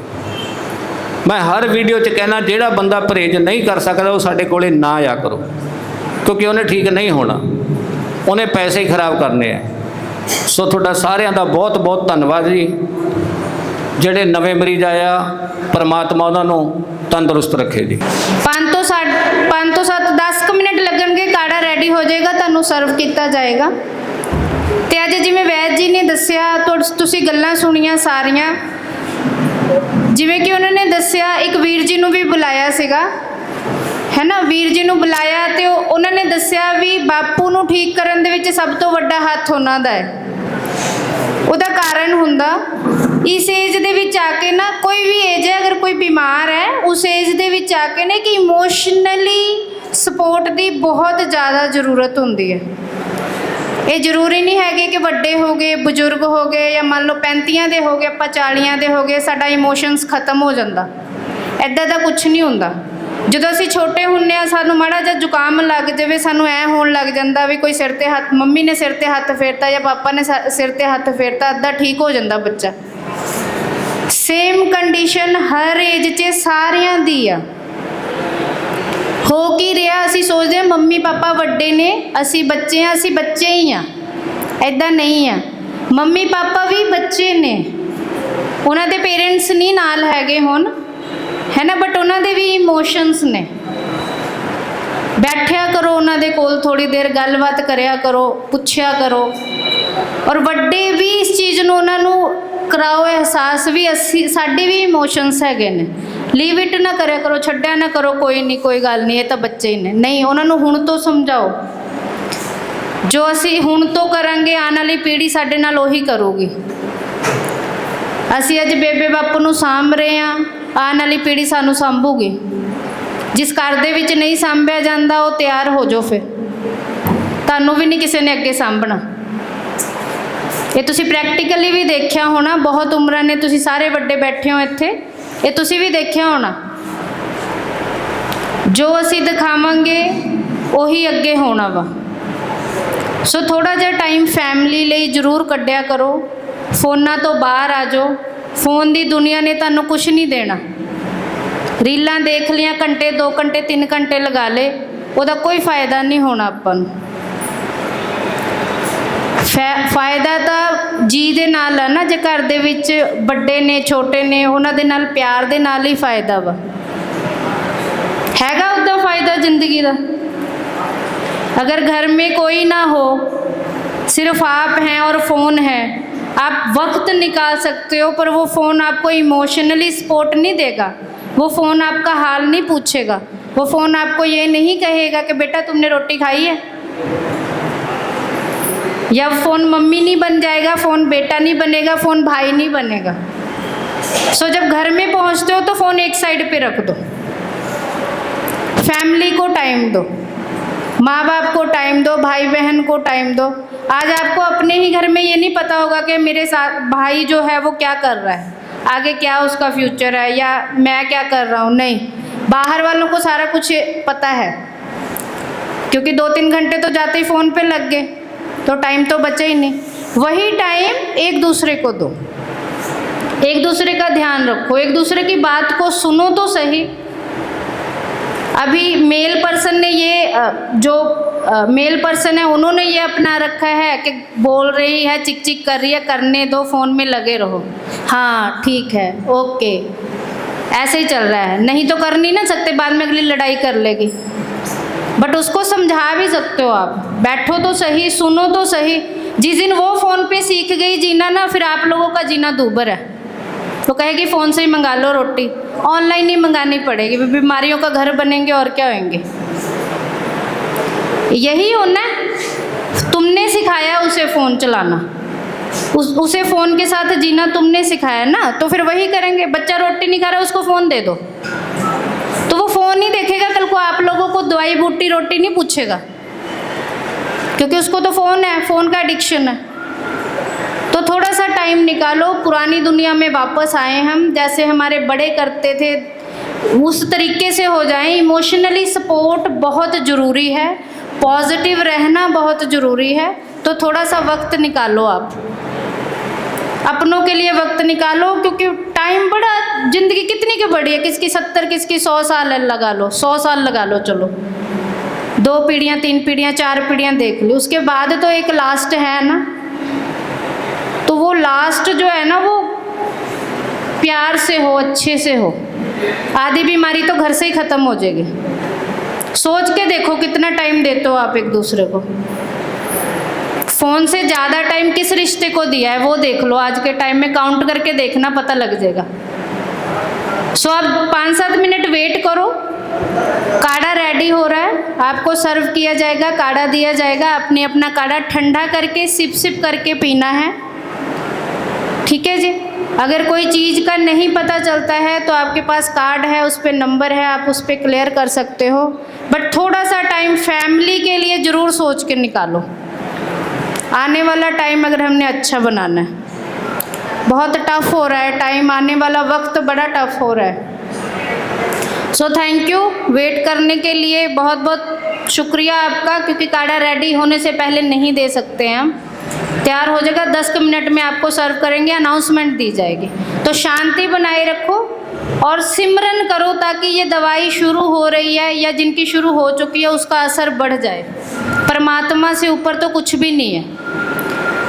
ਮੈਂ ਹਰ ਵੀਡੀਓ 'ਚ ਕਹਿਣਾ, ਜਿਹੜਾ ਬੰਦਾ ਪਰਹੇਜ਼ ਨਹੀਂ ਕਰ ਸਕਦਾ, ਉਹ ਸਾਡੇ ਕੋਲੇ ਨਾ ਆਇਆ ਕਰੋ, ਕਿਉਂਕਿ ਉਹਨੇ ਠੀਕ ਨਹੀਂ ਹੋਣਾ। ਉਹਨੇ ਪੈਸੇ ਹੀ ਖਰਾਬ ਕਰਨੇ ਆ। ਸੋ ਤੁਹਾਡਾ ਸਾਰਿਆਂ ਦਾ ਬਹੁਤ ਬਹੁਤ ਧੰਨਵਾਦ ਜੀ। ਜਿਹੜੇ ਨਵੇਂ ਮਰੀਜ਼ ਆਇਆ, ਪਰਮਾਤਮਾ ਉਹਨਾਂ ਨੂੰ ਤੰਦਰੁਸਤ ਰੱਖੇ ਜੀ। 5 ਤੋਂ 7 5 ਤੋਂ 7 10 ਕੁ ਮਿੰਟ ਲੱਗਣਗੇ, ਕਾੜਾ ਰੈਡੀ ਹੋ ਜਾਏਗਾ, ਤੁਹਾਨੂੰ ਸਰਵ ਕੀਤਾ ਜਾਏਗਾ। ਤੇ ਅੱਜ ਜਿਵੇਂ ਵੈਦ ਜੀ ਨੇ ਦੱਸਿਆ ਤੁਸੀਂ ਗੱਲਾਂ ਸੁਣੀਆਂ ਸਾਰੀਆਂ। ਜਿਵੇਂ ਕਿ ਉਹਨਾਂ ਨੇ ਦੱਸਿਆ, ਇੱਕ ਵੀਰ ਜੀ ਨੂੰ ਵੀ ਬੁਲਾਇਆ ਸੀਗਾ। ਹੈ ਨਾ? ਵੀਰ ਜੀ ਨੂੰ ਬੁਲਾਇਆ ਤੇ ਉਹ- ਉਹਨਾਂ ਨੇ ਦੱਸਿਆ ਵੀ ਬਾਪੂ ਨੂੰ ਠੀਕ ਕਰਨ ਦੇ ਵਿੱਚ ਸਭ ਤੋਂ ਵੱਡਾ ਹੱਥ ਉਹਨਾਂ ਦਾ ਹੈ। ਉਹਦਾ ਕਾਰਨ ਹੁੰਦਾ, ਇਸ ਏਜ ਦੇ ਵਿੱਚ ਆ ਕੇ ਨਾ ਕੋਈ ਵੀ ਏਜ ਹੈ, ਅਗਰ ਕੋਈ ਬਿਮਾਰ ਹੈ, ਉਸ ਏਜ ਦੇ ਵਿੱਚ ਆ ਕੇ ਨਾ ਕਿ ਇਮੋਸ਼ਨਲੀ ਸਪੋਰਟ ਦੀ ਬਹੁਤ ਜ਼ਿਆਦਾ ਜ਼ਰੂਰਤ ਹੁੰਦੀ ਹੈ। ਇਹ ਜ਼ਰੂਰੀ ਨਹੀਂ ਹੈਗੇ ਕਿ ਵੱਡੇ ਹੋ ਗਏ, ਬਜ਼ੁਰਗ ਹੋ ਗਏ ਜਾਂ ਮੰਨ ਲਓ 35 ਦੇ ਹੋ ਗਏ, ਆਪਾਂ 40 ਦੇ ਹੋ ਗਏ, ਸਾਡਾ ਇਮੋਸ਼ਨਸ ਖਤਮ ਹੋ ਜਾਂਦਾ। ਐਦਾਂ ਦਾ ਕੁਝ ਨਹੀਂ ਹੁੰਦਾ। ਜਦੋਂ ਅਸੀਂ ਛੋਟੇ ਹੁੰਨੇ ਆ ਸਾਨੂੰ ਮਾੜਾ ਜਿਹਾ ਜ਼ੁਕਾਮ ਲੱਗ ਜਾਵੇ, ਸਾਨੂੰ ਐ ਹੋਣ ਲੱਗ ਜਾਂਦਾ ਵੀ ਕੋਈ ਸਿਰ ਤੇ ਹੱਥ, ਮੰਮੀ ਨੇ ਸਿਰ ਤੇ ਹੱਥ ਫੇਰਤਾ ਜਾਂ ਪਾਪਾ ਨੇ ਸਿਰ ਤੇ ਹੱਥ ਫੇਰਤਾ, ਅੱਧਾ ਠੀਕ ਹੋ ਜਾਂਦਾ ਬੱਚਾ। ਸੇਮ ਕੰਡੀਸ਼ਨ ਹਰ ਏਜ 'ਚ ਸਾਰਿਆਂ ਦੀ ਆ। ਹੋ ਕੀ ਰਿਹਾ? ਅਸੀਂ ਸੋਚਦੇ ਹਾਂ ਮੰਮੀ ਪਾਪਾ ਵੱਡੇ ਨੇ, ਅਸੀਂ ਬੱਚੇ ਆ ਅਸੀਂ ਬੱਚੇ ਹੀ ਆ ਐਦਾਂ ਨਹੀਂ ਆ। ਮੰਮੀ ਪਾਪਾ ਵੀ ਬੱਚੇ ਨੇ। ਉਹਨਾਂ ਦੇ ਪੇਰੈਂਟਸ ਨਹੀਂ ਨਾਲ ਹੈਗੇ ਹੁਣ, ਹੈ ਨਾ? ਬਟ ਉਹਨਾਂ ਦੇ ਵੀ ਇਮੋਸ਼ਨਸ ਨੇ। ਬੈਠਿਆ ਕਰੋ ਉਹਨਾਂ ਦੇ ਕੋਲ ਥੋੜੀ ਦੇਰ, ਗੱਲਬਾਤ ਕਰਿਆ ਕਰੋ, ਪੁੱਛਿਆ ਕਰੋ। ਔਰ ਵੱਡੇ ਵੀ ਇਸ ਚੀਜ਼ ਨੂੰ ਉਹਨਾਂ ਨੂੰ ਕਰਾਓ ਅਹਿਸਾਸ ਵੀ ਅਸੀਂ, ਸਾਡੇ ਵੀ ਇਮੋਸ਼ਨਸ ਹੈਗੇ ਨੇ। ਲੀਵ ਇਟ ਨਾ ਕਰਿਆ ਕਰੋ, ਛੱਡਿਆ ਨਾ ਕਰੋ, ਕੋਈ ਨਹੀਂ ਕੋਈ ਗੱਲ ਨਹੀਂ ਇਹ ਤਾਂ ਬੱਚੇ ਹੀ ਨੇ। ਨਹੀਂ, ਉਹਨਾਂ ਨੂੰ ਹੁਣ ਤੋਂ ਸਮਝਾਓ। ਜੋ ਅਸੀਂ ਹੁਣ ਤੋਂ ਕਰਾਂਗੇ, ਆਉਣ ਵਾਲੀ ਪੀੜ੍ਹੀ ਸਾਡੇ ਨਾਲ ਉਹੀ ਕਰੂਗੀ। ਅਸੀਂ ਅੱਜ ਬੇਬੇ ਬਾਪੂ ਨੂੰ ਸਾਂਭ ਰਹੇ ਹਾਂ, ਆਉਣ ਵਾਲੀ ਪੀੜ੍ਹੀ ਸਾਨੂੰ ਸਾਂਭੂਗੀ। ਜਿਸ ਘਰ ਦੇ ਵਿੱਚ ਨਹੀਂ ਸਾਂਭਿਆ ਜਾਂਦਾ, ਉਹ ਤਿਆਰ ਹੋ ਜਾਓ ਫਿਰ। ਤੁਹਾਨੂੰ ਵੀ ਨਹੀਂ ਕਿਸੇ ਨੇ ਅੱਗੇ ਸਾਂਭਣਾ। ਇਹ ਤੁਸੀਂ ਪ੍ਰੈਕਟੀਕਲੀ ਵੀ ਦੇਖਿਆ ਹੋਣਾ, ਬਹੁਤ ਉਮਰਾਂ ਨੇ ਤੁਸੀਂ ਸਾਰੇ ਵੱਡੇ ਬੈਠੇ ਹੋ ਇੱਥੇ। ਇਹ ਤੁਸੀਂ ਵੀ ਦੇਖਿਆ ਹੋਣਾ। ਜੋ ਅਸੀਂ ਦਿਖਾਵਾਂਗੇ, ਉਹੀ ਅੱਗੇ ਹੋਣਾ ਵਾ। ਸੋ ਥੋੜਾ ਜਿਹਾ ਟਾਈਮ ਫੈਮਿਲੀ ਲਈ ਜ਼ਰੂਰ ਕੱਢਿਆ ਕਰੋ। ਫੋਨਾਂ ਤੋਂ ਬਾਹਰ ਆ ਜਾਓ। ਫੋਨ ਦੀ ਦੁਨੀਆ ਨੇ ਤੁਹਾਨੂੰ ਕੁਝ ਨਹੀਂ ਦੇਣਾ। ਰੀਲਾਂ ਦੇਖ ਲੀਆਂ, ਘੰਟੇ 2 ਘੰਟੇ 3 ਘੰਟੇ ਲਗਾ ਲੇ ਉਹਦਾ ਕੋਈ ਫਾਇਦਾ ਨਹੀਂ ਹੋਣਾ ਆਪਾਂ ਨੂੰ। ਫਾਇਦਾ ਤਾਂ ਜੀ ਦੇ ਨਾਲ ਆ ਨਾ ਜੇ ਘਰ ਦੇ ਵਿੱਚ ਵੱਡੇ ਨੇ ਛੋਟੇ ਨੇ ਉਹਨਾਂ ਦੇ ਨਾਲ ਪਿਆਰ ਦੇ ਨਾਲ ਹੀ ਫਾਇਦਾ ਵਾ ਹੈਗਾ ਉਹਦਾ ਫਾਇਦਾ ਜ਼ਿੰਦਗੀ ਦਾ अगर घर में कोई ना हो सिर्फ आप हैं और फ़ोन है आप वक्त निकाल सकते हो पर वो फ़ोन आपको इमोशनली सपोर्ट नहीं देगा वो फ़ोन आपका हाल नहीं पूछेगा वो फ़ोन आपको ये नहीं कहेगा कि बेटा तुमने रोटी खाई है या फ़ोन मम्मी नहीं बन जाएगा, फ़ोन बेटा नहीं बनेगा, फ़ोन भाई नहीं बनेगा। सो जब घर में पहुँचते हो तो फ़ोन एक साइड पे रख दो। फैमिली को टाइम दो। माँ बाप को टाइम दो भाई बहन को टाइम दो। आज आपको अपने ही घर में ये नहीं पता होगा कि मेरे साथ भाई जो है वो क्या कर रहा है। आगे क्या उसका फ्यूचर है या मैं क्या कर रहा हूँ? नहीं। बाहर वालों को सारा कुछ पता है। क्योंकि दो तीन घंटे तो जाते ही फ़ोन पे लग गए। तो टाइम तो बचा ही नहीं। वही टाइम एक दूसरे को दो। एक दूसरे का ध्यान रखो। एक दूसरे की बात को सुनो तो सही। अभी मेल पर्सन ने ये जो मेल पर्सन है, उन्होंने ये अपना रखा है कि बोल रही है चिक चिक कर रही है, करने दो फ़ोन में लगे रहो। हाँ ठीक है ओके ऐसे ही चल रहा है। नहीं तो कर नहीं ना सकते, बाद में अगली लड़ाई कर लेगी। बट उसको समझा भी सकते हो आप। बैठो तो सही, सुनो तो सही। जिस दिन वो फ़ोन पे सीख गई, जीना ना, फिर आप लोगों का जीना दूबर है। वो कहेगी, फ़ोन से ही मंगा लो रोटी। ऑनलाइन ही मंगानी पड़ेगी। बीमारियों का घर बनेंगे और क्या होंगे? यही होना तुमने सिखाया उसे फ़ोन चलाना। उस, उसे फ़ोन के साथ जीना तुमने सिखाया ना तो फिर वही करेंगे। बच्चा रोटी नहीं खा रहा, उसको फ़ोन दे दो। तो वो फ़ोन ही देखेगा को आप लोगों को दवाई बूटी रोटी नहीं पूछेगा। क्योंकि उसको तो फ़ोन है, फ़ोन का एडिक्शन है। तो थोड़ा सा टाइम निकालो, पुरानी दुनिया में वापस आए हम। जैसे हमारे बड़े करते थे, उस तरीके से हो जाए। इमोशनली सपोर्ट बहुत ज़रूरी है। पॉजिटिव रहना बहुत ज़रूरी है। तो थोड़ा सा वक्त निकालो आप। अपनों के लिए वक्त निकालो, क्योंकि टाइम बड़ा, ज़िंदगी कितनी की बड़ी है? किसकी सत्तर, किसकी सौ साल लगा लो, सौ साल लगा लो, चलो। दो पीढ़ियाँ, तीन पीढ़ियाँ, चार पीढ़ियाँ देख ली। उसके बाद तो एक लास्ट है ना? तो वो लास्ट जो है ना, वो प्यार से हो, अच्छे से हो। आधी बीमारी तो घर से ही ख़त्म हो जाएगी। सोच के देखो कितना टाइम देते हो आप एक दूसरे को। फ़ोन से ज़्यादा टाइम किस रिश्ते को दिया है, वो देख लो। आज के टाइम में काउंट करके देखना, पता लग जाएगा। सो अब पाँच सात मिनट वेट करो। काढ़ा रेडी हो रहा है। आपको सर्व किया जाएगा, काढ़ा दिया जाएगा। अपने अपना काढ़ा ठंडा करके सिप सिप करके पीना है। ठीक है जी? अगर कोई चीज़ का नहीं पता चलता है तो आपके पास कार्ड है, उस पर नंबर है, आप उस पर क्लियर कर सकते हो। बट थोड़ा सा टाइम फैमिली के लिए ज़रूर सोच के निकालो। आने वाला टाइम अगर हमने अच्छा बनाना है। बहुत टफ हो रहा है टाइम आने वाला वक्त बड़ा टफ हो रहा है। सो थैंक यू वेट करने के लिए बहुत बहुत शुक्रिया आपका, क्योंकि काढ़ा रेडी होने से पहले नहीं दे सकते हैं हम। तैयार हो जाएगा, दस के मिनट में आपको सर्व करेंगे अनाउंसमेंट दी जाएगी। तो शांति बनाए रखो और सिमरन करो ताकि ये दवाई शुरू हो रही है या जिनकी शुरू हो चुकी है, उसका असर बढ़ जाए। परमात्मा से ऊपर तो कुछ भी नहीं है।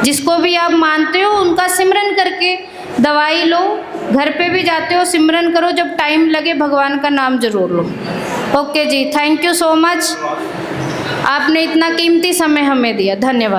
जिसको भी आप मानते हो, उनका सिमरन करके दवाई लो, घर पे भी जाते हो, सिमरन करो, जब टाइम लगे, भगवान का नाम ज़रूर लो। ओके जी थैंक यू सो मच आपने इतना कीमती समय हमें दिया, धन्यवाद।